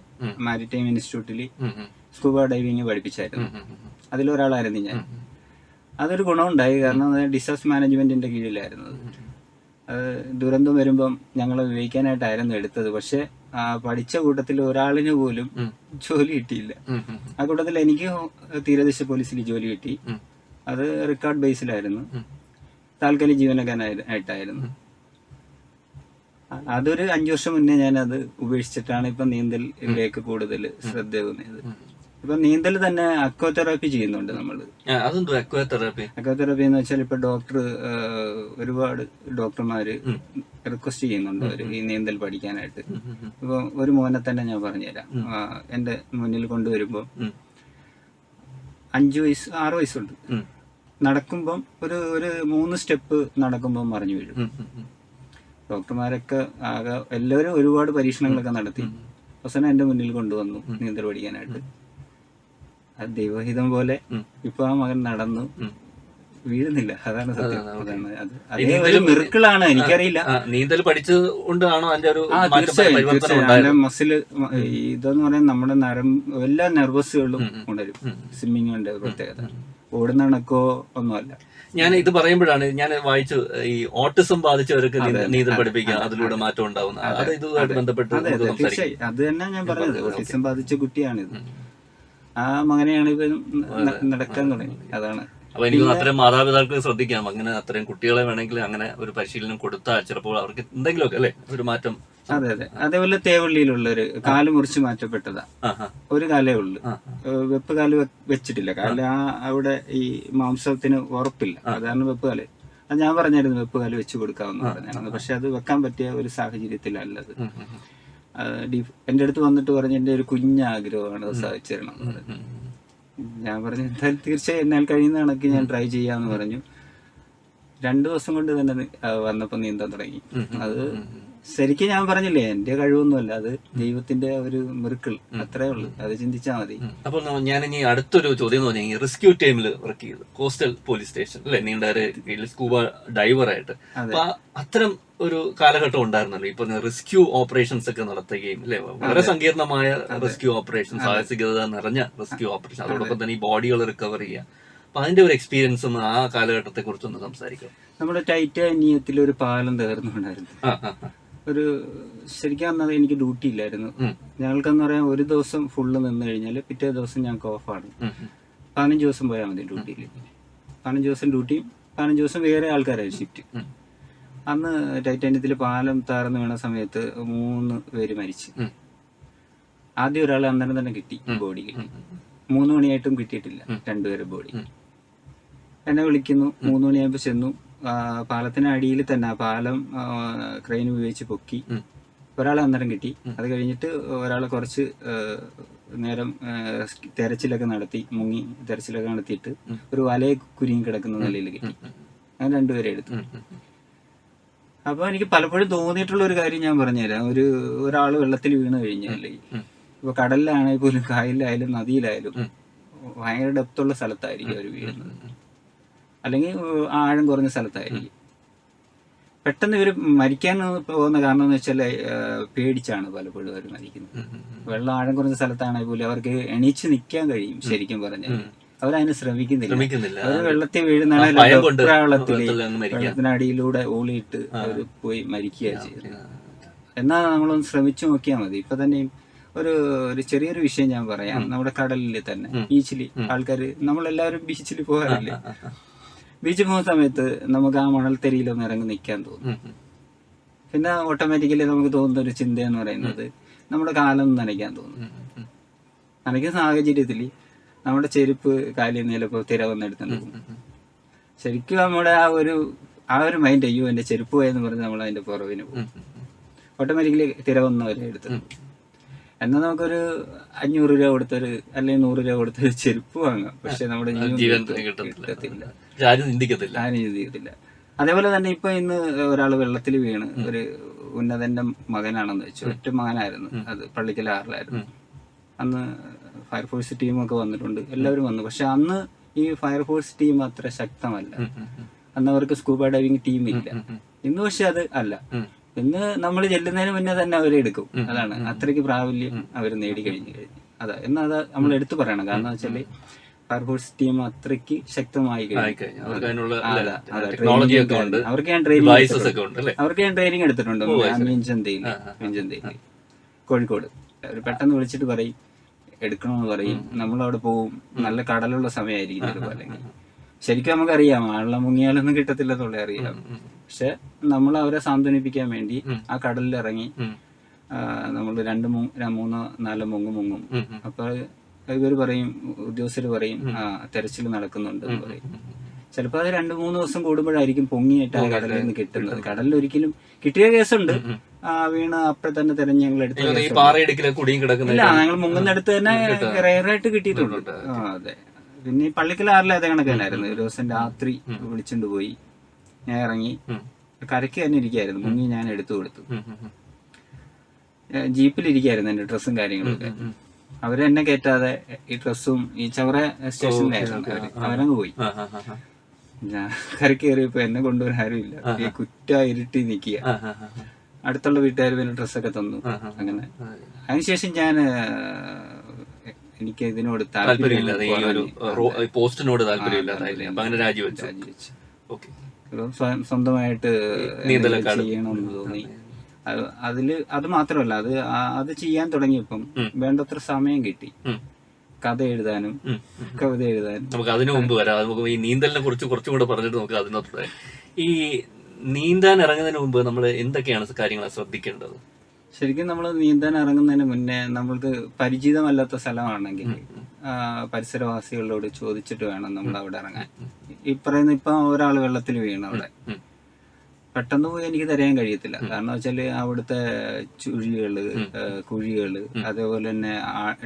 മാരിടൈം ഇൻസ്റ്റിറ്റ്യൂട്ടിൽ സ്കൂബ ഡൈവിങ് പഠിപ്പിച്ചായിരുന്നു. അതിലൊരാളായിരുന്നു ഞാൻ. അതൊരു ഗുണമുണ്ടായി. കാരണം ഡിസാസ്റ്റർ മാനേജ്മെന്റിന്റെ കീഴിലായിരുന്നു അത്. ദുരന്തം വരുമ്പം ഞങ്ങൾ വിവേകാനായിട്ടായിരുന്നു എടുത്തത്. പക്ഷെ പഠിച്ച കൂട്ടത്തിൽ ഒരാളിന് പോലും ജോലി കിട്ടിയില്ല. ആ കൂട്ടത്തിൽ എനിക്ക് തീരദേശ പോലീസിൽ ജോലി കിട്ടി. അത് റെക്കോർഡ് ബേസിലായിരുന്നു താൽക്കാലിക ജീവനക്കാരായിട്ടായിരുന്നു അ- അതൊരു അഞ്ചു വർഷം മുന്നേ ഞാൻ അത് ഉപേക്ഷിച്ചിട്ടാണ് ഇപ്പൊ ഇവിടേക്ക് കൂടുതൽ ശ്രദ്ധ തോന്നിയത് ഇപ്പൊ നീന്തൽ തന്നെ അക്വാതെറാപ്പി ചെയ്യുന്നുണ്ട് നമ്മൾ അതെന്തോ അക്വാതെറാപ്പി? എന്ന് വെച്ചാൽ ഇപ്പൊ ഡോക്ടർ ഒരുപാട് ഡോക്ടർമാര് റിക്വസ്റ്റ് ചെയ്യുന്നുണ്ട് അവർ ഈ നീന്തൽ പഠിക്കാനായിട്ട്. ഇപ്പൊ ഒരു മോനെ തന്നെ ഞാൻ പറഞ്ഞുതരാം. എന്റെ മുന്നിൽ കൊണ്ടുവരുമ്പോ അഞ്ചു വയസ്സ് ആറു വയസ്സുണ്ട്. നടക്കുമ്പം ഒരു ഒരു മൂന്ന് സ്റ്റെപ്പ് നടക്കുമ്പം മറിഞ്ഞു വീഴും. ഡോക്ടർമാരൊക്കെ ആകെ എല്ലാവരും ഒരുപാട് പരീക്ഷണങ്ങളൊക്കെ നടത്തി. അവസാനം എന്റെ മുന്നിൽ കൊണ്ടുവന്നു നീന്തൽ പഠിക്കാനായിട്ട്. അത് ദൈവഹിതം പോലെ ഇപ്പൊ ആ മകൻ നടന്നു. വീഴുന്നില്ല. അതാണ് സത്യം. അതാണ്. അത് അതേ ഒരു മിറുക്കിളാണ് എനിക്കറിയില്ല. നീന്തൽ പഠിച്ചത് കൊണ്ടാണോ അതിന്റെ ഒരു തീർച്ചയായും മസിൽ ഇതെന്ന് പറയാൻ നമ്മുടെ നരം എല്ലാ നെർവസുകളും ഉണരും. സ്വിമ്മിങ്ങിന്റെ പ്രത്യേകത. ഓടുന്ന കണക്കോ ഒന്നുമല്ല. ഞാൻ ഇത് പറയുമ്പോഴാണ് ഞാൻ വായിച്ചു ഈ ഓട്ടിസം ബാധിച്ചവർക്ക് നീന്തൽ പഠിപ്പിക്കുക. അതിലൂടെ മാറ്റം ഉണ്ടാവുന്ന അത്. ഇതുമായിട്ട് ബന്ധപ്പെട്ട് അത് തന്നെ ഞാൻ പറഞ്ഞത്. ഓട്ടിസം ബാധിച്ച കുട്ടിയാണിത്. ആ മകനെയാണ് ഇവ നടക്കാൻ തുടങ്ങി. അതാണ്. അപ്പൊ എനിക്ക് അത്രയും മാതാപിതാക്കൾ ശ്രദ്ധിക്കാം. അങ്ങനെ അത്രയും കുട്ടികളെ വേണമെങ്കിൽ അങ്ങനെ ഒരു പരിശീലനം കൊടുത്താൽ ചിലപ്പോൾ അവർക്ക് എന്തെങ്കിലുമൊക്കെ അല്ലേ? ഒരു മാറ്റം അതെ അതെ. അതേപോലെ തേവള്ളിയിലുള്ള ഒരു കാൽ മുറിച്ച് മാറ്റപ്പെട്ടതാ ഒരു കാലേ ഉള്ളു. വെപ്പ് കാൽ വെച്ചിട്ടില്ല. കാൽ ആ. അവിടെ ഈ മാംസത്തിന് ഉറപ്പില്ല. അതാണ് വെപ്പ് കാൽ. അത് ഞാൻ പറഞ്ഞായിരുന്നു വെപ്പ് കാൽ വെച്ച് കൊടുക്കാമെന്ന് പറഞ്ഞായിരുന്നു പക്ഷെ അത് വെക്കാൻ പറ്റിയ ഒരു സാഹചര്യത്തിലല്ലത്. എന്റെ അടുത്ത് വന്നിട്ട് പറഞ്ഞ എന്റെ ഒരു കുഞ്ഞാഗ്രഹമാണ് സാധിച്ചു തരണം എന്ന് പറഞ്ഞു. ഞാൻ പറഞ്ഞു എന്തായാലും തീർച്ചയായും എന്നാൽ കഴിയുന്ന കണക്ക് ഞാൻ ട്രൈ ചെയ്യാന്ന് പറഞ്ഞു. രണ്ടു ദിവസം കൊണ്ട് തന്നെ നി- വന്നപ്പോ നീന്താൻ തുടങ്ങി. അത് ശരിക്കും ഞാൻ പറഞ്ഞില്ലേ എന്റെ കഴിവൊന്നുമല്ല അത് ദൈവത്തിന്റെ ഒരു മിറുക്കൾ. അത്രേ ഉള്ളൂ. അത് ചിന്തിച്ചാ മതി. അപ്പൊ ഞാൻ ഇനി അടുത്തൊരു ചോദ്യം എന്ന് പറഞ്ഞാൽ റെസ്ക്യൂ ടീമിൽ വർക്ക് ചെയ്തു കോസ്റ്റൽ പോലീസ് സ്റ്റേഷൻ അല്ലെ നീണ്ടാരെ കീഴിൽ സ്കൂബ ഡൈവർ ആയിട്ട്. അത്തരം ഒരു കാലഘട്ടം ഉണ്ടായിരുന്നല്ലോ. ഇപ്പൊ റെസ്ക്യൂ ഓപ്പറേഷൻസ് ഒക്കെ നടത്തുകയും അല്ലെ? വളരെ സങ്കീർണമായ റെസ്ക്യൂ ഓപ്പറേഷൻ സാഹസികത നിറഞ്ഞ റെസ്ക്യൂ ഓപ്പറേഷൻ അതോടൊപ്പം തന്നെ ഈ ബോഡികൾ റിക്കവർ ചെയ്യുക. അപ്പൊ അതിന്റെ ഒരു എക്സ്പീരിയൻസും ആ കാലഘട്ടത്തെ കുറിച്ചൊന്ന് സംസാരിക്കാം. നമ്മുടെ ടൈറ്റാനിയത്തിൽ ഒരു പാലം തകർന്നുണ്ടായിരുന്നു. ഒരു ശരിക്കും അന്നത് എനിക്ക് ഡ്യൂട്ടി ഇല്ലായിരുന്നു. ഞങ്ങൾക്കെന്ന് പറയാൻ ഒരു ദിവസം ഫുള്ള് നിന്ന് കഴിഞ്ഞാൽ പിറ്റേ ദിവസം ഞങ്ങൾക്ക് ഓഫാണ്. പതിനഞ്ച് ദിവസം പോയാൽ മതി ഡ്യൂട്ടിയിൽ പതിനഞ്ച് ദിവസം ഡ്യൂട്ടിയും പതിനഞ്ച് ദിവസം വേറെ ആൾക്കാരായി ഷിഫ്റ്റ് അന്ന് ടൈറ്റാനിയത്തിൽ പാലം താറന്ന് വീണ സമയത്ത് മൂന്ന് പേര് മരിച്ചു. ആദ്യം ഒരാൾ അന്നേരം തന്നെ കിട്ടി ബോഡി കിട്ടി മൂന്ന് മണിയായിട്ടും കിട്ടിയിട്ടില്ല രണ്ടുപേരെ ബോഡി എന്നെ വിളിക്കുന്നു. മൂന്ന് മണിയായപ്പോൾ ചെന്നു. പാലത്തിന് അടിയിൽ തന്നെ പാലം ക്രെയിൻ ഉപയോഗിച്ച് പൊക്കി. ഒരാളെ അന്നേരം കിട്ടി. അത് കഴിഞ്ഞിട്ട് ഒരാളെ കുറച്ച് നേരം തെരച്ചിലൊക്കെ നടത്തി മുങ്ങി തെരച്ചിലൊക്കെ നടത്തിയിട്ട് ഒരു വലയെ കുരുങ്ങി കിടക്കുന്ന നിലയിൽ കിട്ടി. അങ്ങനെ രണ്ടുപേരെ എടുത്തു. അപ്പൊ എനിക്ക് പലപ്പോഴും തോന്നിയിട്ടുള്ള ഒരു കാര്യം ഞാൻ പറഞ്ഞുതരാം. ഒരു ഒരാൾ വെള്ളത്തിൽ വീണ് കഴിഞ്ഞാൽ ഉം. ഇപ്പൊ കടലിലാണെങ്കിൽ പോലും കായലിലായാലും നദിയിലായാലും. ഭയങ്കര ഡെപ്തുള്ള സ്ഥലത്തായിരിക്കും അവർ വീഴുന്നത്. അല്ലെങ്കിൽ ആഴം കുറഞ്ഞ സ്ഥലത്തായിരിക്കും. പെട്ടെന്ന് ഇവർ മരിക്കാൻ പോകുന്ന കാരണം എന്ന് വെച്ചാൽ പേടിച്ചാണ് പലപ്പോഴും അവർ മരിക്കുന്നത്. വെള്ളം ആഴം കുറഞ്ഞ സ്ഥലത്താണെങ്കിൽ പോലും അവർക്ക് എണീച്ച് നിൽക്കാൻ കഴിയും ശരിക്കും പറഞ്ഞാൽ അവരതിന് ശ്രമിക്കുന്നില്ല. അവർ വെള്ളത്തിൽ അങ്ങ് വെള്ളത്തിനടിയിലൂടെ ഓളിയിട്ട് അവർ പോയി മരിക്കുക ചെയ്യുന്നത്. എന്നാൽ നമ്മളൊന്ന് ശ്രമിച്ചു നോക്കിയാൽ മതി. ഇപ്പൊ തന്നെ ഒരു ഒരു ചെറിയൊരു വിഷയം ഞാൻ പറയാം. നമ്മുടെ കടലിൽ തന്നെ ബീച്ചിൽ ആൾക്കാർ നമ്മളെല്ലാവരും ബീച്ചിൽ പോകാറില്ലേ? ബീച്ചിൽ പോകുന്ന സമയത്ത് നമുക്ക് ആ മണൽത്തരിയിലൊന്ന് ഇറങ്ങി നിൽക്കാൻ തോന്നും. പിന്നെ ഓട്ടോമാറ്റിക്കലി നമുക്ക് തോന്നുന്ന ഒരു ചിന്ത എന്ന് പറയുന്നത് നമ്മുടെ കാലം നനയ്ക്കാൻ തോന്നും. നനയ്ക്കുന്ന സാഹചര്യത്തിൽ നമ്മുടെ ചെരുപ്പ് കാലിൽ ചിലപ്പോൾ തിര വന്നെടുത്തുണ്ട് ശരിക്കും നമ്മുടെ ആ ഒരു ആ ഒരു മൈൻഡ് അയ്യോ എന്റെ ചെരുപ്പ് പോയെന്ന് പറഞ്ഞ് നമ്മൾ അതിന്റെ പുറവിന് പോകും. ഓട്ടോമാറ്റിക്കലി തിര വന്നവരെ എടുത്തു എന്നാൽ നമുക്കൊരു അഞ്ഞൂറ് രൂപ കൊടുത്തൊരു അല്ലെങ്കിൽ നൂറ് രൂപ കൊടുത്തൊരു ചെരുപ്പ് വാങ്ങാം. പക്ഷെ നമ്മുടെ ജീവിതത്തിൽ കിട്ടത്തില്ല. ആരും ചിന്തിക്കത്തില്ല. ആരും ചിന്തിക്കത്തില്ല. അതേപോലെ തന്നെ ഇപ്പൊ ഇന്ന് ഒരാൾ വെള്ളത്തിൽ വീണ്. ഒരു ഉന്നതന്റെ മകനാണെന്ന് വെച്ചു. ഒറ്റ മകനായിരുന്നു. അത് പള്ളിക്കൽ ആറിലായിരുന്നു. അന്ന് ഫയർഫോഴ്സ് ടീമൊക്കെ വന്നിട്ടുണ്ട്. എല്ലാവരും വന്നു. പക്ഷെ അന്ന് ഈ ഫയർഫോഴ്സ് ടീം അത്ര ശക്തമല്ല. അന്ന് അവർക്ക് സ്കൂബ ഡൈവിംഗ് ടീം ഇല്ല. ഇന്ന് പക്ഷെ അത് അല്ല. ഇന്ന് നമ്മൾ ചെല്ലുന്നതിന് മുന്നേ തന്നെ അവരെ എടുക്കും. അതാണ്. അത്രയ്ക്ക് പ്രാബല്യം അവർ നേടിക്കഴിഞ്ഞു കഴിഞ്ഞു. അതാ. എന്നാ അത് നമ്മൾ എടുത്തു പറയണം. കാരണം വെച്ചാൽ ഫയർഫോഴ്സ് ടീം അത്രയ്ക്ക് ശക്തമായി. അവർക്ക് ഞാൻ ട്രെയിനിങ് അവർക്ക് ഞാൻ എടുത്തിട്ടുണ്ട്. കോഴിക്കോട്. അവർ പെട്ടെന്ന് വിളിച്ചിട്ട് പറയും എടുക്കണമെന്ന് പറയും. നമ്മൾ അവിടെ പോവും. നല്ല കടലുള്ള സമയമായിരിക്കും അല്ലെങ്കിൽ ശരിക്കും നമുക്കറിയാം ആളെ മുങ്ങിയാലൊന്നും കിട്ടത്തില്ലെന്നുള്ള അറിയാം. പക്ഷെ നമ്മൾ അവരെ സാന്ത്വനിപ്പിക്കാൻ വേണ്ടി ആ കടലിൽ ഇറങ്ങി നമ്മൾ നമ്മൾ രണ്ട് മൂന്ന് നാല് മുങ്ങ് മുങ്ങും. അപ്പൊ ഇവർ പറയും ഉദ്യോഗസ്ഥർ പറയും തെരച്ചിൽ നടക്കുന്നുണ്ട് എന്ന് പറയും. ചിലപ്പോൾ അത് രണ്ട് മൂന്ന് ദിവസം കൂടുമ്പോഴായിരിക്കും പൊങ്ങിയിട്ട് ആ കടലിൽ നിന്ന് കിട്ടുന്നത്. കടലിൽ ഒരിക്കലും കിട്ടിയ കേസുണ്ട്. ആ വീണ് അപ്പഴ തന്നെ തെരഞ്ഞ് ഞങ്ങൾ എടുത്ത് ഇല്ല ഞങ്ങൾ മുങ്ങുന്നിടത്ത് തന്നെ റയറായിട്ട് കിട്ടിയിട്ടുണ്ട്. അതെ. പിന്നെ ഈ പള്ളിക്കലാറിലെ അതേ കണക്കല്ലായിരുന്നു ഒരു ദിവസം രാത്രി വിളിച്ചുകൊണ്ട് പോയി. ഞാൻ ഇറങ്ങി. കരയ്ക്ക് തന്നെ ഇരിക്കായിരുന്നു. മുങ്ങി ഞാൻ എടുത്തു കൊടുത്തു. ജീപ്പിലിരിക്കായിരുന്നു എന്റെ ഡ്രസ്സും കാര്യങ്ങളൊക്കെ. അവർ എന്നെ കയറ്റാതെ ഈ ഡ്രസ്സും ഈ ചവറ സ്റ്റേഷനിലായിരുന്നു. അവർ അവരങ്ങ് പോയി. ഞാൻ കരയ്ക്ക് കയറിയപ്പോ എന്നെ കൊണ്ടുവരാൻ ആരുമില്ല. ഈ കുറ്റ ഇരുട്ടി നിക്കുക. അടുത്തുള്ള വീട്ടുകാർ പിന്നെ ഡ്രസ്സൊക്കെ തന്നു. അങ്ങനെ. അതിനുശേഷം ഞാൻ എനിക്ക് ഇതിനോട് ഈ പോസ്റ്റിനോട് രാജിവെച്ചു. സ്വന്തമായിട്ട് ചെയ്യണം എന്ന് തോന്നി. അതിൽ അത് മാത്രമല്ല അത് അത് ചെയ്യാൻ തുടങ്ങിയപ്പം വേണ്ടത്ര സമയം കിട്ടി. കഥ എഴുതാനും കവിത എഴുതാനും. നമുക്ക് അതിനു മുമ്പ് വരാം. നമുക്ക് ഈ നീന്തലിനെ കുറിച്ച് കുറച്ചും കൂടെ പറഞ്ഞിട്ട് നമുക്ക് അതിനകത്ത് ഈ നീന്താൻ ഇറങ്ങുന്നതിന് മുമ്പ് നമ്മൾ എന്തൊക്കെയാണ് കാര്യങ്ങൾ ശ്രദ്ധിക്കേണ്ടത്? ശരിക്കും നമ്മൾ നീന്താൻ ഇറങ്ങുന്നതിന് മുന്നേ നമ്മൾക്ക് പരിചിതമല്ലാത്ത സ്ഥലമാണെങ്കിൽ പരിസരവാസികളോട് ചോദിച്ചിട്ട് വേണം നമ്മൾ അവിടെ ഇറങ്ങാൻ ഈ പറയുന്ന ഇപ്പൊ ഒരാൾ വെള്ളത്തിൽ വീണു അവിടെ. പെട്ടെന്ന് പോയി എനിക്ക് തരാൻ കഴിയത്തില്ല. കാരണം വെച്ചാൽ അവിടുത്തെ ചുഴികൾ കുഴികൾ അതേപോലെ തന്നെ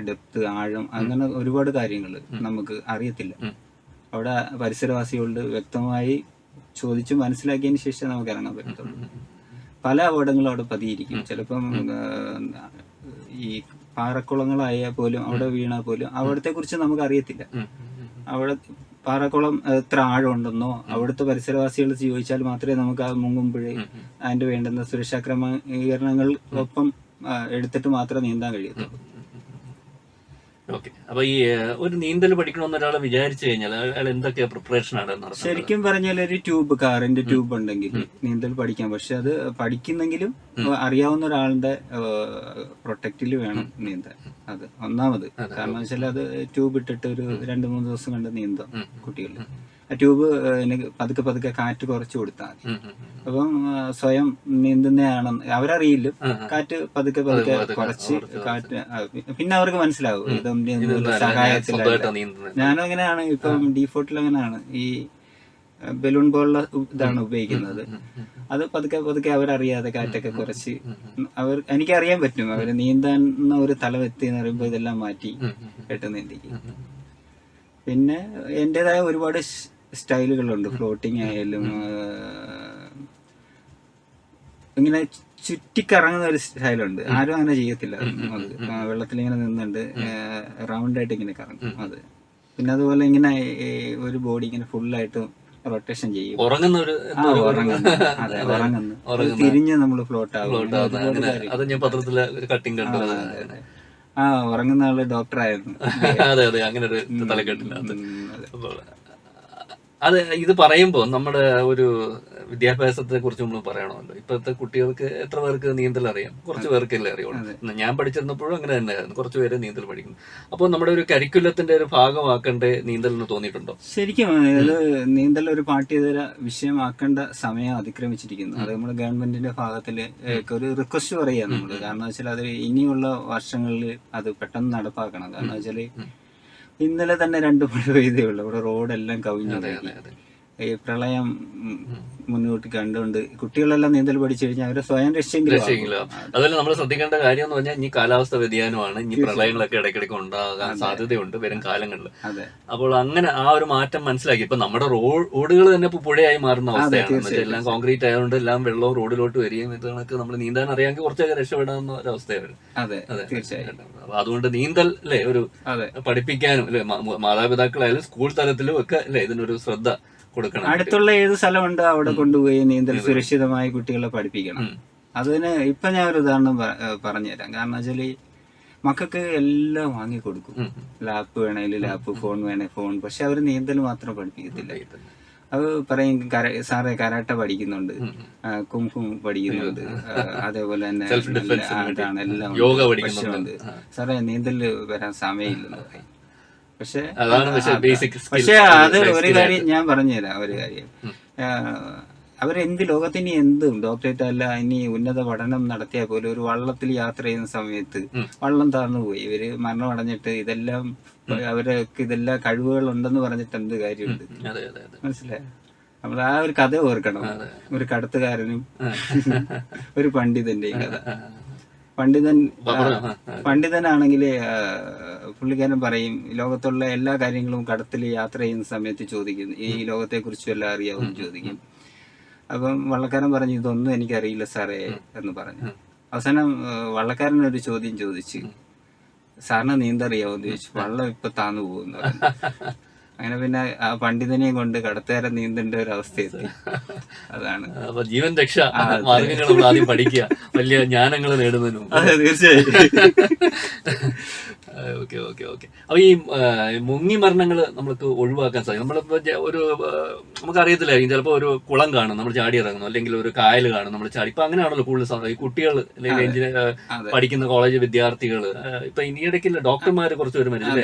ഡെപ്ത് ആഴം അങ്ങനെ ഒരുപാട് കാര്യങ്ങൾ നമുക്ക് അറിയത്തില്ല. അവിടെ പരിസരവാസികളോട് വ്യക്തമായി ചോദിച്ച് മനസ്സിലാക്കിയതിന് ശേഷം നമുക്ക് ഇറങ്ങാൻ പറ്റത്തുള്ളൂ. പല അപകടങ്ങളും അവിടെ പതിയിരിക്കും. ചിലപ്പം ഈ പാറക്കുളങ്ങളായാൽ പോലും അവിടെ വീണാൽ പോലും അവിടത്തെ കുറിച്ച് നമുക്ക് അറിയത്തില്ല. അവിടെ പാറക്കുളം എത്ര ആഴമുണ്ടെന്നോ അവിടുത്തെ പരിസരവാസികൾ ചോദിച്ചാൽ മാത്രമേ നമുക്ക് ആ മുങ്ങുമ്പോഴേ അതിന്റെ വേണ്ടുന്ന സുരക്ഷാ ക്രമീകരണങ്ങൾ ഒപ്പം എടുത്തിട്ട് മാത്രമേ നീന്താൻ കഴിയത്തുള്ളൂ. ഓക്കെ. അപ്പൊ ഈ ഒരു നീന്തൽ പഠിക്കണമെന്ന് ഒരാൾ വിചാരിച്ചു കഴിഞ്ഞാൽ അയാൾ എന്തൊക്കെ പ്രിപ്പറേഷൻ ആണ് ശരിക്കും പറഞ്ഞാൽ ഒരു ട്യൂബ് കാറിന്റെ ട്യൂബ് ഉണ്ടെങ്കിൽ നീന്തൽ പഠിക്കാം. പക്ഷെ അത് പഠിക്കുന്നെങ്കിലും അറിയാവുന്ന ഒരാളുടെ പ്രൊട്ടക്റ്റിൽ വേണം നീന്താൻ അത് ഒന്നാമത്. കാരണം വെച്ചാൽ അത് ട്യൂബ് ഇട്ടിട്ട് ഒരു രണ്ട് മൂന്ന് ദിവസം കണ്ട് നീന്താം കുട്ടികൾ ആ ട്യൂബ് പതുക്കെ പതുക്കെ കാറ്റ് കുറച്ച് കൊടുത്താൽ മതി. അപ്പം സ്വയം നീന്തുന്നതാണെന്ന് അവരറിയില്ല. കാറ്റ് പതുക്കെ പതുക്കെ കുറച്ച് കാറ്റ് പിന്നെ അവർക്ക് മനസ്സിലാവും. ഇതും ഞാനും അങ്ങനെയാണ്. ഇപ്പം ഡീഫോൾട്ടിൽ അങ്ങനെയാണ് ഈ ബലൂൺ പോലുള്ള ഇതാണ് ഉപയോഗിക്കുന്നത്. അത് പതുക്കെ പതുക്കെ അവരറിയാതെ കാറ്റൊക്കെ കുറച്ച് അവർ എനിക്കറിയാൻ പറ്റും. അവർ നീന്താൻ ഒരു തലം എത്തി എന്ന് പറയുമ്പോൾ ഇതെല്ലാം മാറ്റി പെട്ടെന്ന് നീന്തിക്കും. പിന്നെ എന്റേതായ ഒരുപാട് സ്റ്റൈലുകളുണ്ട്. ഫ്ലോട്ടിങ് ആയാലും ഇങ്ങനെ ചുറ്റിക്കറങ്ങുന്ന ഒരു സ്റ്റൈലുണ്ട്. ആരും അങ്ങനെ ചെയ്യത്തില്ല. അത് വെള്ളത്തിൽ ഇങ്ങനെ നിന്നുണ്ട്. റൗണ്ട് ആയിട്ട് ഇങ്ങനെ കറങ്ങും. അത്. പിന്നെ അതുപോലെ ഇങ്ങനെ ഒരു ബോഡി ഇങ്ങനെ ഫുള്ളായിട്ട് റൊട്ടേഷൻ ചെയ്യും. ഉറങ്ങുന്ന ഒരു അതെ ഉറങ്ങുന്നു. തിരിഞ്ഞ് നമ്മൾ ഫ്ലോട്ട് ആവും അത് ഞാൻ പത്രത്തിലെ ഒരു കട്ടിങ് കണ്ടു. ആ ഉറങ്ങുന്ന ആൾ ഡോക്ടർ ആയിരുന്നു അതെ അതെ. അങ്ങനെ ഒരു തലക്കെട്ടില്ല അത് ഇത് പറയുമ്പോൾ നമ്മുടെ ഒരു വിദ്യാഭ്യാസത്തെ കുറിച്ച് നമ്മൾ പറയണമല്ലോ. ഇപ്പോഴത്തെ കുട്ടികൾക്ക് എത്ര പേർക്ക് നീന്തൽ അറിയാം? കുറച്ച് പേർക്കല്ലേ അറിയുള്ളൂ. ഞാൻ പഠിച്ചിരുന്നപ്പോഴും അങ്ങനെ തന്നെയായിരുന്നു. കുറച്ച് പേര് നീന്തൽ പഠിക്കുന്നു. അപ്പോൾ നമ്മുടെ ഒരു കരിക്കുലത്തിന്റെ ഒരു ഭാഗമാക്കേണ്ട നീന്തൽ എന്ന് തോന്നിയിട്ടുണ്ടോ? ശരിക്കും നീന്തൽ ഒരു പാഠ്യേതര വിഷയമാക്കേണ്ട സമയം അതിക്രമിച്ചിരിക്കുന്നു. അത് നമ്മുടെ ഗവൺമെന്റിന്റെ ഭാഗത്തിൽ ഒരു റിക്വസ്റ്റ് പറയുക നമ്മൾ കാരണം വെച്ചാൽ അത് ഇനിയുള്ള വർഷങ്ങളിൽ അത് പെട്ടെന്ന് നടപ്പാക്കണം. കാരണം വെച്ചാൽ ഇന്നലെ തന്നെ രണ്ട് മഴ പെയ്തേ ഉള്ളൂ. ഇവിടെ റോഡെല്ലാം കവിഞ്ഞു ഈ പ്രളയം മുന്നോട്ട് കണ്ടുകൊണ്ട് കുട്ടികളെല്ലാം നീന്തൽ പഠിച്ചു കഴിഞ്ഞാൽ അവരെ സ്വയം രക്ഷയെങ്കിലും. രക്ഷയെങ്കിലും അതുപോലെ നമ്മൾ ശ്രദ്ധിക്കേണ്ട കാര്യം എന്ന് പറഞ്ഞാൽ ഇനി കാലാവസ്ഥ വ്യതിയാനമാണ്. ഇനി പ്രളയങ്ങളൊക്കെ ഇടയ്ക്കിടയ്ക്ക് ഉണ്ടാകാൻ സാധ്യതയുണ്ട് വരും കാലങ്ങളിൽ. അപ്പോൾ അങ്ങനെ ആ ഒരു മാറ്റം മനസ്സിലാക്കി. ഇപ്പൊ നമ്മുടെ റോഡുകൾ തന്നെ ഇപ്പൊ പുഴയായി മാറുന്ന അവസ്ഥയാണ്. എല്ലാം കോൺക്രീറ്റ് ആയതുകൊണ്ട് എല്ലാം വെള്ളവും റോഡിലോട്ട് വരികയും ഇത് കണക്ക് നമ്മൾ നീന്താൻ അറിയാമെങ്കിൽ കുറച്ചൊക്കെ രക്ഷപ്പെടാവുന്ന ഒരു അവസ്ഥയാണ് അതെ. അതുകൊണ്ട് നീന്തൽ അല്ലേ ഒരു പഠിപ്പിക്കാനും അല്ലെ മാതാപിതാക്കളായാലും സ്കൂൾ തലത്തിലും ഒക്കെ അല്ലെ ഇതിനൊരു ശ്രദ്ധ കൊടുക്കണം. അടുത്തുള്ള ഏത് സ്ഥലമുണ്ട് അവിടെ കൊണ്ടുപോയി നീന്തൽ സുരക്ഷിതമായി കുട്ടികളെ പഠിപ്പിക്കണം. അതിന് ഇപ്പൊ ഞാൻ ഒരു ഉദാഹരണം പറഞ്ഞു തരാം പറഞ്ഞുതരാം. കാരണം വെച്ചാൽ മക്കൾക്ക് എല്ലാം വാങ്ങി കൊടുക്കും. ലാപ്പ് വേണേൽ ലാപ്പ് ഫോൺ വേണേ ഫോൺ. പക്ഷെ അവർ നീന്തൽ മാത്രം പഠിപ്പിക്കത്തില്ല. അത് പറയും സാറേ കരാട്ട പഠിക്കുന്നുണ്ട്. കുംകും പഠിക്കുന്നുണ്ട്. അതേപോലെ തന്നെ. അതാണ് എല്ലാം. സാറേ നീന്തൽ വരാൻ സമയമില്ലെന്ന് പറയും പക്ഷെ അതാണ് പക്ഷെ ബേസിക്. പക്ഷെ അത് ഒരു കാര്യം ഞാൻ പറഞ്ഞുതരാം ഒരു കാര്യം. അവരെന്ത് ലോകത്തിന് എന്തും ഡോക്ടറേറ്റ് അല്ല ഇനി ഉന്നത പഠനം നടത്തിയാൽ പോലും ഒരു വള്ളത്തിൽ യാത്ര ചെയ്യുന്ന സമയത്ത് വള്ളം താഴ്ന്നു പോയി. ഇവർ മരണമടഞ്ഞിട്ട് ഇതെല്ലാം അവരൊക്കെ ഇതെല്ലാം കഴിവുകൾ ഉണ്ടെന്ന് പറഞ്ഞിട്ട് എന്ത് കാര്യമുണ്ട്? മനസ്സിലായോ? നമ്മൾ ആ ഒരു കഥ ഓർക്കണം. ഒരു കടത്തുകാരനും ഒരു പണ്ഡിതന്റെയും കഥ. പണ്ഡിതൻ. പണ്ഡിതനാണെങ്കിൽ പുള്ളിക്കാരൻ പറയും ലോകത്തുള്ള എല്ലാ കാര്യങ്ങളും കടത്തിൽ യാത്ര ചെയ്യുന്ന സമയത്ത് ചോദിക്കും ഈ ലോകത്തെ കുറിച്ചും എല്ലാം അറിയാവുന്ന ചോദിക്കും. അപ്പം വള്ളക്കാരൻ പറഞ്ഞു ഇതൊന്നും എനിക്കറിയില്ല സാറേ എന്ന് പറഞ്ഞു. അവസാനം വള്ളക്കാരൻ ഒരു ചോദ്യം ചോദിച്ചു സാറിന് നീന്തറിയാവോ? എന്ന് ചോദിച്ചു. വള്ളം ഇപ്പൊ താന്നു പോകുന്നു. അങ്ങനെ പിന്നെ ആ പണ്ഡിതനെയും കൊണ്ട് കടത്തേരം നീന്തേണ്ട ഒരു അവസ്ഥ എത്തി അതാണ് അപ്പൊ ജീവൻ രക്ഷ മാർഗങ്ങൾ നമ്മൾ ആദ്യം പഠിക്കുക. വലിയ ജ്ഞാനങ്ങൾ നേടുന്നതിന് അതെ തീർച്ചയായും. Okay okay okay. അപ്പൊ ഈ മുങ്ങി മരണങ്ങൾ നമുക്ക് ഒഴിവാക്കാൻ സാധിക്കും. നമ്മളിപ്പോ ഒരു നമുക്ക് അറിയത്തില്ലായിരിക്കും ചിലപ്പോ ഒരു കുളം കാണും നമ്മൾ ചാടി ഇറങ്ങുന്നു. അല്ലെങ്കിൽ ഒരു കായൽ കാണും നമ്മൾ ചാടി. ഇപ്പൊ അങ്ങനെയാണല്ലോ കൂടുതൽ ഈ കുട്ടികൾ അല്ലെങ്കിൽ എഞ്ചിനീയർ പഠിക്കുന്ന കോളേജ് വിദ്യാർത്ഥികൾ ഇപ്പൊ ഇനിയിടയ്ക്കില്ല ഡോക്ടർമാർ കുറച്ച് പേര് മരിച്ചില്ലേ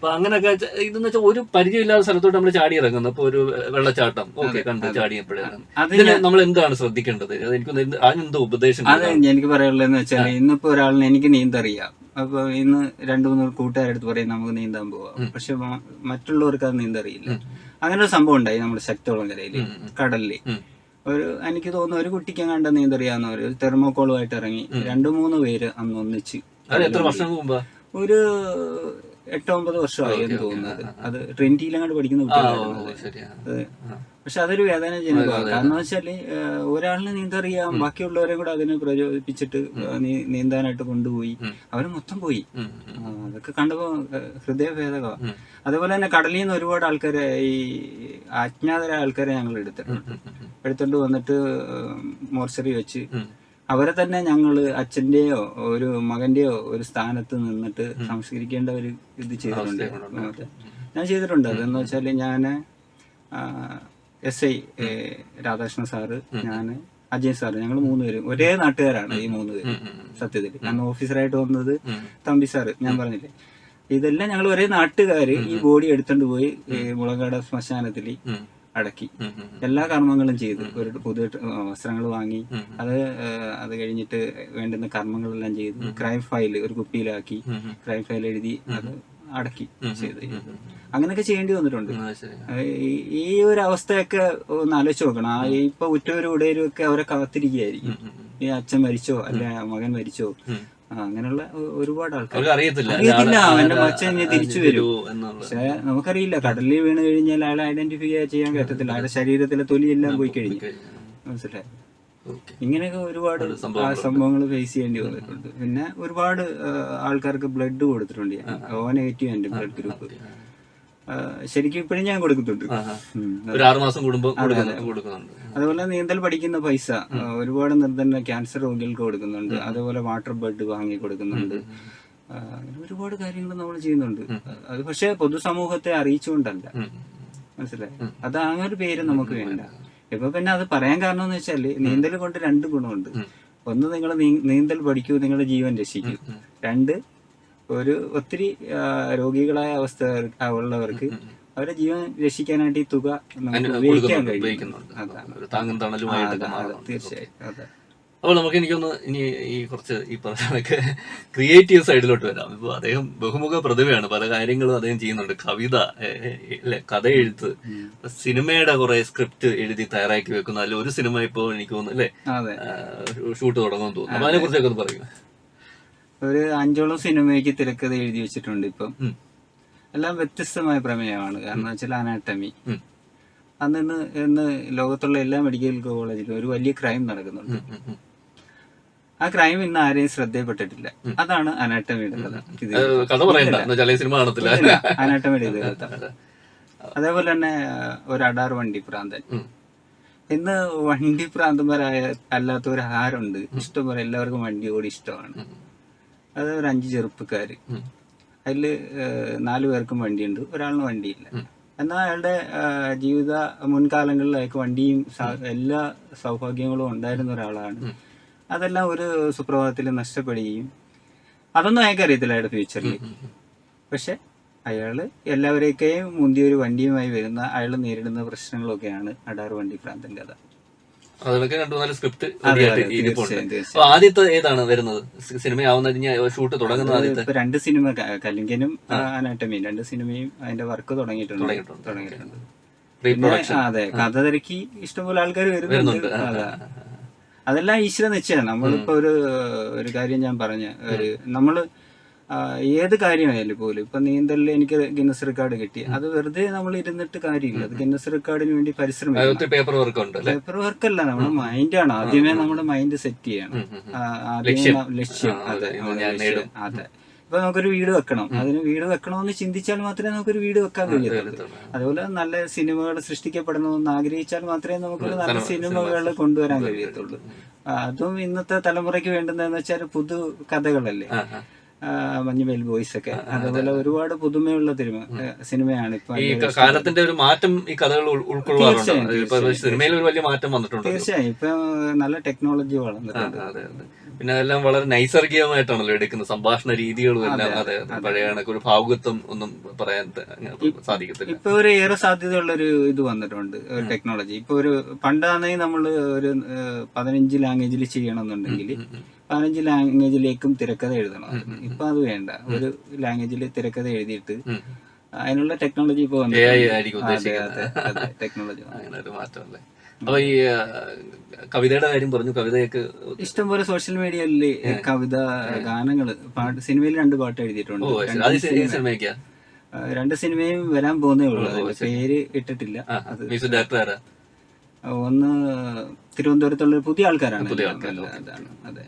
അപ്പൊ അങ്ങനെയൊക്കെ ഇതെന്ന് വെച്ചാൽ ഒരു പരിചയമില്ലാത്ത സ്ഥലത്തോട്ട് നമ്മൾ ചാടി ഇറങ്ങുന്നു. അപ്പൊ ഒരു വെള്ളച്ചാട്ടം. ഓക്കെ കണ്ട് ചാടിയപ്പോഴാണ് അതിന് ഇതിന് നമ്മൾ എന്താണ് ശ്രദ്ധിക്കേണ്ടത്? എനിക്ക് എന്ത് അതിനെന്തോ ഉപദേശം അതെ എനിക്ക് പറയാനുള്ളതെന്ന് വെച്ചാൽ ഇന്നിപ്പോ ഒരാളിന് എനിക്ക് നീന്തറിയാം. അപ്പൊ ഇന്ന് രണ്ടു മൂന്ന് കൂട്ടുകാരെടുത്ത് പറയും നമുക്ക് നീന്താൻ പോവാം. പക്ഷെ മറ്റുള്ളവർക്ക് അത് നീന്തറിയില്ല. അങ്ങനെ ഒരു സംഭവം ഉണ്ടായി നമ്മുടെ ശക്തികുളങ്ങരയിൽ കടലിൽ. ഉം. ഒരു എനിക്ക് തോന്നുന്നു ഒരു കുട്ടിക്ക് കണ്ട നീന്തറിയാന്ന് ഒരു തെർമോക്കോളുമായിട്ട് ഇറങ്ങി രണ്ടു മൂന്ന് പേര് അന്ന് ഒന്നിച്ച് ഒരു എട്ടോ ഒമ്പത് വർഷമായി എന്ന് തോന്നുന്നത്. അത് ട്രെന്റിയിലങ്ങോട്ട് പഠിക്കുന്ന കുട്ടികളായിരുന്നു. പക്ഷെ അതൊരു വേദനാജനകമാണ് കാരണം വെച്ചാൽ ഒരാളിനെ നീന്തറിയാം ബാക്കിയുള്ളവരെ കൂടെ അതിനെ പ്രചോദിപ്പിച്ചിട്ട് നീന്താനായിട്ട് കൊണ്ടുപോയി. അവർ മൊത്തം പോയി. അതൊക്കെ കണ്ടപ്പോ ഹൃദയഭേദകമാണ് അതേപോലെ തന്നെ കടലിൽ നിന്ന് ഒരുപാട് ആൾക്കാരെ ഈ അജ്ഞാതരായ ആൾക്കാരെ ഞങ്ങൾ എടുത്തിട്ടുണ്ട് എടുത്തോണ്ട് വന്നിട്ട് മോർച്ചറി വെച്ച്. അവരെ തന്നെ ഞങ്ങൾ അച്ഛന്റെയോ ഒരു മകന്റെയോ ഒരു സ്ഥാനത്ത് നിന്നിട്ട് സംസ്കരിക്കേണ്ട ഒരു ഇത് ചെയ്തിട്ടുണ്ട്. ഞാൻ ചെയ്തിട്ടുണ്ട്. അതെന്ന് വെച്ചാൽ ഞാൻ എസ് ഐ രാധാകൃഷ്ണൻ സാറ് ഞാൻ അജയ് സാറ് ഞങ്ങൾ മൂന്നുപേരും ഒരേ നാട്ടുകാരാണ് ഈ മൂന്ന് പേര്. സത്യത്തിൽ ഞാൻ ഓഫീസറായിട്ട് വന്നത് തമ്പി സാറ്. ഞാൻ പറഞ്ഞില്ലേ? ഇതെല്ലാം ഞങ്ങൾ ഒരേ നാട്ടുകാർ ഈ ബോഡി എടുത്തോണ്ട് പോയി മുളകാട് ശ്മശാനത്തിൽ. അടക്കി. എല്ലാ കർമ്മങ്ങളും ചെയ്തു. ഒരു പുതിയ വസ്ത്രങ്ങൾ വാങ്ങി. അത് അത് കഴിഞ്ഞിട്ട് വേണ്ടുന്ന കർമ്മങ്ങളെല്ലാം ചെയ്തു. ക്രൈം ഫയൽ ഒരു കുപ്പിയിലാക്കി. ക്രൈം ഫയൽ എഴുതി അത് അടക്കി ചെയ്ത്. അങ്ങനെയൊക്കെ ചെയ്യേണ്ടി വന്നിട്ടുണ്ട്. ഈ- ഒരു അവസ്ഥയൊക്കെ ഒന്ന് ആലോചിച്ച് നോക്കണം. ആ ഇപ്പൊ ഉറ്റവരും ഉടയരും ഒക്കെ അവരെ കാത്തിരിക്കുകയായിരിക്കും. ഈ അച്ഛൻ മരിച്ചോ അല്ലെ മകൻ മരിച്ചോ അങ്ങനെയുള്ള ഒരുപാട് ആൾക്കാർ. അറിയത്തില്ല. എന്റെ മച്ചൻ ഇനി തിരിച്ചു വരും. പക്ഷെ നമുക്കറിയില്ല. കടലിൽ വീണ് കഴിഞ്ഞാൽ അയാളെ ഐഡന്റിഫൈ ചെയ്യാൻ പറ്റത്തില്ല. അയാളുടെ ശരീരത്തിലെ തൊലിയെല്ലാം പോയി കഴിഞ്ഞു. മനസ്സിലായി? ഇങ്ങനെയൊക്കെ ഒരുപാട് സംഭവങ്ങൾ ഫേസ് ചെയ്യേണ്ടി വന്നിട്ടുണ്ട്. പിന്നെ ഒരുപാട് ആൾക്കാർക്ക് ബ്ലഡ് കൊടുത്തിട്ടുണ്ട്. ഞാൻ ഓ നെഗറ്റീവ് എന്റെ ബ്ലഡ് ഗ്രൂപ്പ് ശരിക്കും ഇപ്പോഴും ഞാൻ കൊടുക്കുന്നുണ്ട്. ഒരു ആറ് മാസം കൂടുമ്പോ കൊടുക്കുന്നു- കൊടുക്കുന്നുണ്ട്. അതുപോലെ നീന്തൽ പഠിക്കുന്ന പൈസ ഒരുപാട് നിർദ്ധന ക്യാൻസർ രോഗികൾക്ക് കൊടുക്കുന്നുണ്ട്. അതുപോലെ വാട്ടർ ബെഡ് വാങ്ങി കൊടുക്കുന്നുണ്ട്. അങ്ങനെ ഒരുപാട് കാര്യങ്ങൾ നമ്മൾ ചെയ്യുന്നുണ്ട്. അത് പക്ഷെ പൊതുസമൂഹത്തെ അറിയിച്ചുകൊണ്ടല്ല. മനസ്സിലായി? അത് ആ ഒരു പേര് നമുക്ക് വേണ്ട. ഇപ്പൊ പിന്നെ അത് പറയാൻ കാരണം എന്ന് വെച്ചാൽ നീന്തൽ കൊണ്ട് രണ്ട് ഗുണമുണ്ട്. ഒന്ന് നിങ്ങൾ നീന്തൽ പഠിക്കൂ നിങ്ങളുടെ ജീവൻ രക്ഷിക്കൂ. രണ്ട് ഒരു ഒത്തിരി രോഗികളായ അവസ്ഥ ഉള്ളവർക്ക് അവരുടെ ജീവൻ രക്ഷിക്കാനായിട്ട് ഈ തുക നമുക്ക് ഉപയോഗിക്കാൻ കഴിയും. തീർച്ചയായും. അതെ. അപ്പോൾ നമുക്ക് എനിക്കൊന്ന് ഇനി ഈ കുറച്ച് ഈ പറഞ്ഞൊക്കെ ക്രിയേറ്റീവ് സൈഡിലോട്ട് വരാം. ഇപ്പോൾ അദ്ദേഹം ബഹുമുഖ പ്രതിഭയാണ്. പല കാര്യങ്ങളും അദ്ദേഹം ചെയ്യുന്നുണ്ട്. കവിത അല്ലെ കഥ എഴുത്ത് സിനിമയുടെ കുറെ സ്ക്രിപ്റ്റ് എഴുതി തയ്യാറാക്കി വെക്കുന്ന. അതിൽ ഒരു സിനിമ ഇപ്പോൾ എനിക്ക് തോന്നുന്നു അല്ലേ? ഷൂട്ട് തുടങ്ങുമെന്ന് തോന്നുന്നു. അപ്പൊ അതിനെ കുറിച്ചൊക്കെ ഒന്ന് പറയും ഒരു അഞ്ചോളം സിനിമയ്ക്ക് തിരക്കഥ എഴുതി വെച്ചിട്ടുണ്ട് ഇപ്പം. എല്ലാം വ്യത്യസ്തമായ പ്രമേയമാണ്. കാരണം വെച്ചാൽ അനാട്ടമി. അന്ന് ഇന്ന് ഇന്ന് ലോകത്തുള്ള എല്ലാ മെഡിക്കൽ കോളേജിലും ഒരു വലിയ ക്രൈം നടക്കുന്നുണ്ട്. ആ ക്രൈം ഇന്ന് ആരെയും ശ്രദ്ധയപ്പെട്ടിട്ടില്ല. അതാണ് അനാട്ടമിയുടെ കഥ അനാട്ടമിയുടെ ഇത് കഥ അതേപോലെ തന്നെ ഒരു അടാർ വണ്ടി പ്രാന്തൻ. ഇന്ന് വണ്ടി പ്രാന്തന്മാരായ അല്ലാത്തവർ ആരുണ്ട്? ഇഷ്ടം പോലെ എല്ലാവർക്കും വണ്ടി ഓടി ഇഷ്ടമാണ്. അത് ഒരു അഞ്ച് ചെറുപ്പക്കാര്. അതിൽ നാല് പേർക്കും വണ്ടിയുണ്ട്. ഒരാളിന് വണ്ടിയില്ല. എന്നാൽ അയാളുടെ ജീവിത മുൻകാലങ്ങളിൽ അയാൾക്ക് വണ്ടിയും എല്ലാ സൗഭാഗ്യങ്ങളും ഉണ്ടായിരുന്ന ഒരാളാണ്. അതെല്ലാം ഒരു സുപ്രഭാതത്തിൽ നഷ്ടപ്പെടുകയും അതൊന്നും അയാൾക്ക് അറിയത്തില്ല അയാളുടെ ഫ്യൂച്ചറിൽ. പക്ഷെ അയാൾ എല്ലാവരെയൊക്കെയും മുന്തിയ ഒരു വണ്ടിയുമായി വരുന്ന അയാൾ നേരിടുന്ന പ്രശ്നങ്ങളൊക്കെയാണ് അടാർ വണ്ടി പ്രാന്തൻ കഥ. അതിനൊക്കെ രണ്ടു മൂന്നാൽ സ്ക്രിപ്റ്റ് റെഡിയായിട്ട് ഇരിപ്പുണ്ട്. അപ്പൊ ആദ്യത്തെ ഏതാണ് വരുന്നത്? സിനിമയാവുന്ന ഷൂട്ട് തുടങ്ങുന്ന ആദ്യത്തെ? രണ്ട് സിനിമ കലിംഗനും അനാട്ടമിയും രണ്ട് സിനിമയും അതിന്റെ വർക്ക് തുടങ്ങിയിട്ടുണ്ട്. തുടങ്ങിയിട്ടുണ്ട്. അതെ കഥ തിരക്കി ഇഷ്ടംപോലെ ആൾക്കാർ വരുന്നുണ്ട്. വരുന്നുണ്ട്. അതാ. അതെല്ലാം ഈശ്വര നിശ്ചയാണ് നമ്മളിപ്പോ ഒരു ഒരു കാര്യം ഞാൻ പറഞ്ഞ ഒരു നമ്മൾ ഏത് കാര്യമായാലും പോലും. ഇപ്പൊ നീന്തലിൽ എനിക്ക് ഗിന്നസ് റെക്കോർഡ് കിട്ടി. അത് വെറുതെ നമ്മൾ ഇരുന്നിട്ട് കാര്യമില്ല. അത് ഗിന്നസ് റെക്കോർഡിന് വേണ്ടി പരിശ്രമിക്കും പേപ്പർ വർക്ക് ഉണ്ട് പേപ്പർ വർക്ക് അല്ല. നമ്മുടെ മൈൻഡാണ് ആദ്യമേ നമ്മുടെ മൈൻഡ് സെറ്റ് ചെയ്യണം. ആദ്യം ലക്ഷ്യം. അതെ അതെ, ഇപ്പൊ നമുക്കൊരു വീട് വെക്കണം. അതിന് വീട് വെക്കണമെന്ന് ചിന്തിച്ചാൽ മാത്രമേ നമുക്കൊരു വീട് വെക്കാൻ കഴിയത്തുള്ളൂ. അതുപോലെ നല്ല സിനിമകൾ സൃഷ്ടിക്കപ്പെടണമെന്ന് ആഗ്രഹിച്ചാൽ മാത്രമേ നമുക്കൊരു നല്ല സിനിമകൾ കൊണ്ടുവരാൻ കഴിയത്തുള്ളൂ. അതും ഇന്നത്തെ തലമുറയ്ക്ക് വേണ്ടുന്നതെന്ന് വെച്ചാൽ പുതു കഥകളല്ലേ? മഞ്ഞുമേൽ ബോയ്സ് ഒക്കെ. അതുപോലെ ഒരുപാട് പുതുമയുള്ള തിരുമ സിനിമയാണ് ഇപ്പൊ ഈ കാലത്തിന്റെ ഒരു മാറ്റം ഈ കഥകൾ ഉൾ- ഉൾക്കൊള്ളാറുണ്ട് തീർച്ചയായും, ഇപ്പൊ സിനിമയിൽ ഒരു വലിയ മാറ്റം വന്നിട്ടുണ്ട്? തീർച്ചയായും. ഇപ്പൊ നല്ല ടെക്നോളജി വളർന്നിട്ടുണ്ട്. പിന്നെ അതെല്ലാം വളരെ നൈസർഗികമായിട്ടാണല്ലോ എടുക്കുന്ന സംഭാഷണ രീതികളും എല്ലാം. അതെ പഴയ കണക്ക് ഒരു ഭാവുകത്വം ഒന്നും പറയാൻ സാധിക്കത്തില്ല. ഇപ്പൊ ഒരു ഏറെ സാധ്യതയുള്ള ഒരു ഇത് വന്നിട്ടുണ്ട് ടെക്നോളജി ഇപ്പൊ ഒരു പണ്ടാണെങ്കിൽ നമ്മൾ ഒരു പതിനഞ്ച് ലാംഗ്വേജിൽ ചെയ്യണമെന്നുണ്ടെങ്കിൽ പതിനഞ്ച് ലാംഗ്വേജിലേക്കും തിരക്കഥ എഴുതണം ഇപ്പൊ അത് വേണ്ട. ഒരു ലാംഗ്വേജിൽ തിരക്കഥ എഴുതിയിട്ട്. അതിനുള്ള ടെക്നോളജി ഇപ്പൊ ടെക്നോളജി അപ്പൊ ഈ കവിതയുടെ കാര്യം പറഞ്ഞു. കവിതയൊക്കെ ഇഷ്ടംപോലെ സോഷ്യൽ മീഡിയയിൽ കവിത ഗാനങ്ങൾ പാട്ട് സിനിമയിൽ രണ്ട് പാട്ട് എഴുതിയിട്ടുണ്ട്. രണ്ട് സിനിമയും വരാൻ പോകുന്നേ ഉള്ളൂ. പേര് ഇട്ടിട്ടില്ല. അത് മ്യൂസിക് ഡയറക്ടർ ആരാ? ഒന്ന് തിരുവനന്തപുരത്തുള്ള പുതിയ ആൾക്കാരാണ് പുതിയ ആൾക്കാരാണ് അതാണ്. അതെ.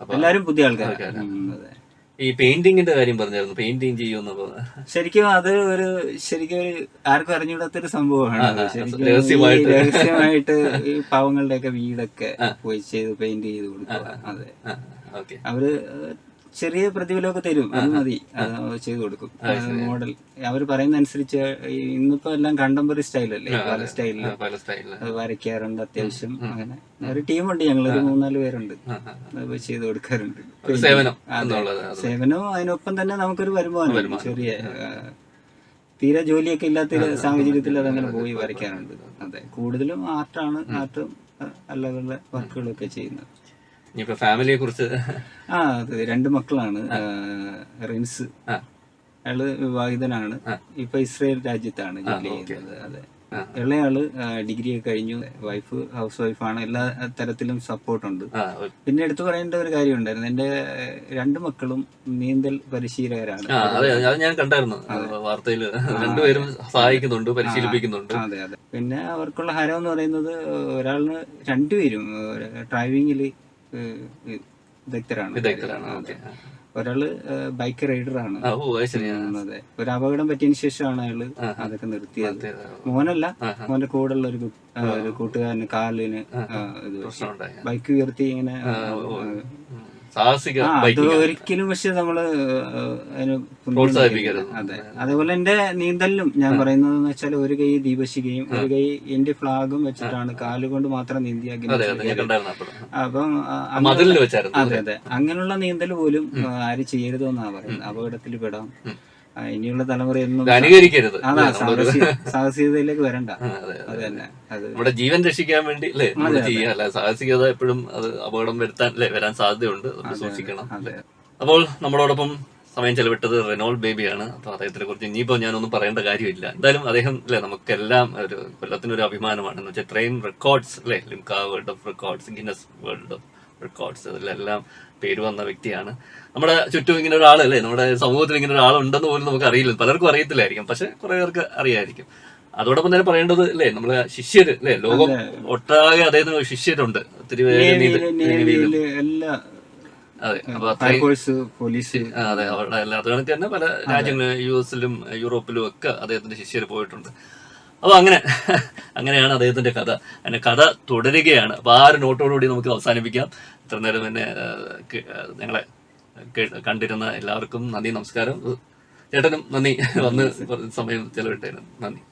എല്ലാരും പുതിയ ആൾക്കാരാണ് അതെ. ഈ പെയിന്റിങ്ങിന്റെ കാര്യം പറഞ്ഞായിരുന്നു. പെയിന്റിങ് ചെയ്യുമെന്ന് ശരിക്കും അത് ഒരു ശരിക്കും ഒരു ആർക്കും അറിഞ്ഞൂടാത്തൊരു സംഭവമാണ്. ശരിക്കും രഹസ്യമായിട്ട്. രഹസ്യമായിട്ട് ഈ പാവങ്ങളുടെയൊക്കെ വീടൊക്കെ പോയി ചെയ്ത് പെയിന്റ് ചെയ്ത് കൊടുക്കുക. അതെ. അവർ ചെറിയ പ്രതിഫലമൊക്കെ തരും. അത് മതി. ചെയ്തു കൊടുക്കും. മോഡൽ. അവർ പറയുന്ന അനുസരിച്ച് ഇന്നിപ്പോ എല്ലാം കണ്ടംപററി സ്റ്റൈലല്ലേ? പല സ്റ്റൈലിൽ. അത് വരയ്ക്കാറുണ്ട് അത്യാവശ്യം. അങ്ങനെ. ഒരു ടീമുണ്ട് ഞങ്ങളൊരു മൂന്നാൽ പേരുണ്ട്. ചെയ്തു ചെയ്ത് കൊടുക്കാറുണ്ട്. സേവനവും അതിനൊപ്പം തന്നെ നമുക്കൊരു വരുമാനം. ചെറിയ തീരെ ജോലിയൊക്കെ ഇല്ലാത്ത ഒരു സാഹചര്യത്തിൽ അതങ്ങനെ പോയി വരയ്ക്കാറുണ്ട്. അതെ. കൂടുതലും ആർട്ടാണ് ആർട്ടും അല്ലാതെ വർക്കുകളൊക്കെ ചെയ്യുന്നത്. ഇനിയിപ്പോ ഫാമിലിയെ കുറിച്ച് ആ അതെ രണ്ട് മക്കളാണ്. റിൻസ്. അയാൾ വിവാഹിതനാണ്. ഇപ്പൊ ഇസ്രയേൽ രാജ്യത്താണ് ജോലി ചെയ്യുന്നത്. അതെ. ഇളയാൾ ഡിഗ്രി ഒക്കെ കഴിഞ്ഞു. വൈഫ് ഹൗസ് വൈഫാണ്. എല്ലാ തരത്തിലും സപ്പോർട്ടുണ്ട്. പിന്നെ എടുത്തു പറയേണ്ട ഒരു കാര്യം ഉണ്ടായിരുന്നു എന്റെ രണ്ട് മക്കളും നീന്തൽ പരിശീലകരാണ്. അതെ ഞാൻ കണ്ടായിരുന്നു. വാർത്തയിൽ രണ്ടുപേരും സഹായിക്കുന്നുണ്ട് പരിശീലിപ്പിക്കുന്നുണ്ട്. അതെ അതെ. പിന്നെ അവർക്കുള്ള ഹരം എന്ന് പറയുന്നത് ഒരാളിന് രണ്ടുപേരും ഡ്രൈവിംഗിൽ വിദഗ്ധരാണ്. വിദഗ്ധരാണ് ഓക്കെ. ഒരാൾ ബൈക്ക് റൈഡർ ആണ് അത് ഒരു അപകടം പറ്റിയതിന് ശേഷമാണ് അയാൾ അതൊക്കെ നിർത്തിയത്. മോനല്ല മോന്റെ കൂടെ ഒരു ഒരു കൂട്ടുകാരന് കാലിന് ഇത് ബൈക്ക് ഉയർത്തി ഇങ്ങനെ. സാഹസിക ഒരിക്കലും പക്ഷെ നമ്മൾ പ്രോത്സാഹിപ്പിക്കരുത്. അതെ. അതേപോലെ എന്റെ നീന്തലിലും ഞാൻ പറയുന്നത് എന്ന് വെച്ചാൽ ഒരു കൈ ദീപശികയും ഒരു കൈ എന്റെ ഫ്ലാഗും വെച്ചിട്ടാണ് കാലുകൊണ്ട് മാത്രം നീന്തിയാക്കി അപ്പം അതെ അതെ. അങ്ങനെയുള്ള നീന്തൽ പോലും ആര് ചെയ്യരുതെന്നാ പറയുന്നത്. അപകടത്തിൽ പെടാം. ഇനിയുള്ള തലമുറയൊന്നും അനുകരിക്കരുത് സാഹസികതയിലേക്ക് വരണ്ട. അതെ തന്നെ നമ്മുടെ ജീവൻ രക്ഷിക്കാൻ വേണ്ടി അല്ലേ ചെയ്യുക. സാഹസികത എപ്പോഴും അത് അപകടം വരുത്താൻ അല്ലെ വരാൻ സാധ്യതയുണ്ട്. സൂക്ഷിക്കണം. അപ്പോൾ നമ്മളോടൊപ്പം സമയം ചെലവിട്ടത് റെനോൾ ബേബിയാണ്. അപ്പൊ അദ്ദേഹത്തിനെ കുറിച്ച് ഇനിയിപ്പോ ഞാനൊന്നും പറയേണ്ട കാര്യമില്ല. എന്തായാലും അദ്ദേഹം അല്ലെ നമുക്കെല്ലാം ഒരു കൊല്ലത്തിനൊരു അഭിമാനമാണ്. എന്ന് വെച്ചാൽ ഇത്രയും റെക്കോർഡ്സ് അല്ലെ Limca world of records Guinness world of records അതിലെല്ലാം പേര് വന്ന വ്യക്തിയാണ്. നമ്മുടെ ചുറ്റും ഇങ്ങനെ ഒരാളല്ലേ? നമ്മുടെ സമൂഹത്തിൽ ഇങ്ങനെ ഒരാളുണ്ടെന്ന് പോലും നമുക്ക് അറിയില്ല. പലർക്കും അറിയത്തില്ലായിരിക്കും. പക്ഷെ കുറെ പേർക്ക് അറിയായിരിക്കും. അതോടൊപ്പം തന്നെ പറയേണ്ടത് അല്ലേ നമ്മളെ ശിഷ്യര് അല്ലേ ലോകം ഒട്ടാകെ അദ്ദേഹത്തിന് ഒരു ശിഷ്യരുണ്ട്. ഒത്തിരി അതെ. അപ്പൊ അവരുടെ എല്ലാ അതുകൊണ്ട് തന്നെ പല രാജ്യങ്ങളും യു എസിലും യൂറോപ്പിലും ഒക്കെ അദ്ദേഹത്തിന്റെ ശിഷ്യർ പോയിട്ടുണ്ട്. അപ്പൊ അങ്ങനെ അങ്ങനെയാണ് അദ്ദേഹത്തിന്റെ കഥ. അങ്ങനെ കഥ തുടരുകയാണ്. അപ്പൊ ആ ഒരു നോട്ടോടുകൂടി നമുക്ക് അവസാനിപ്പിക്കാം. ഇത്ര നേരം തന്നെ ഞങ്ങളെ കണ്ടിരുന്ന എല്ലാവർക്കും നന്ദി നമസ്കാരം. ചേട്ടനും നന്ദി. വന്ന് സമയം ചെലവിട്ടതിനും നന്ദി.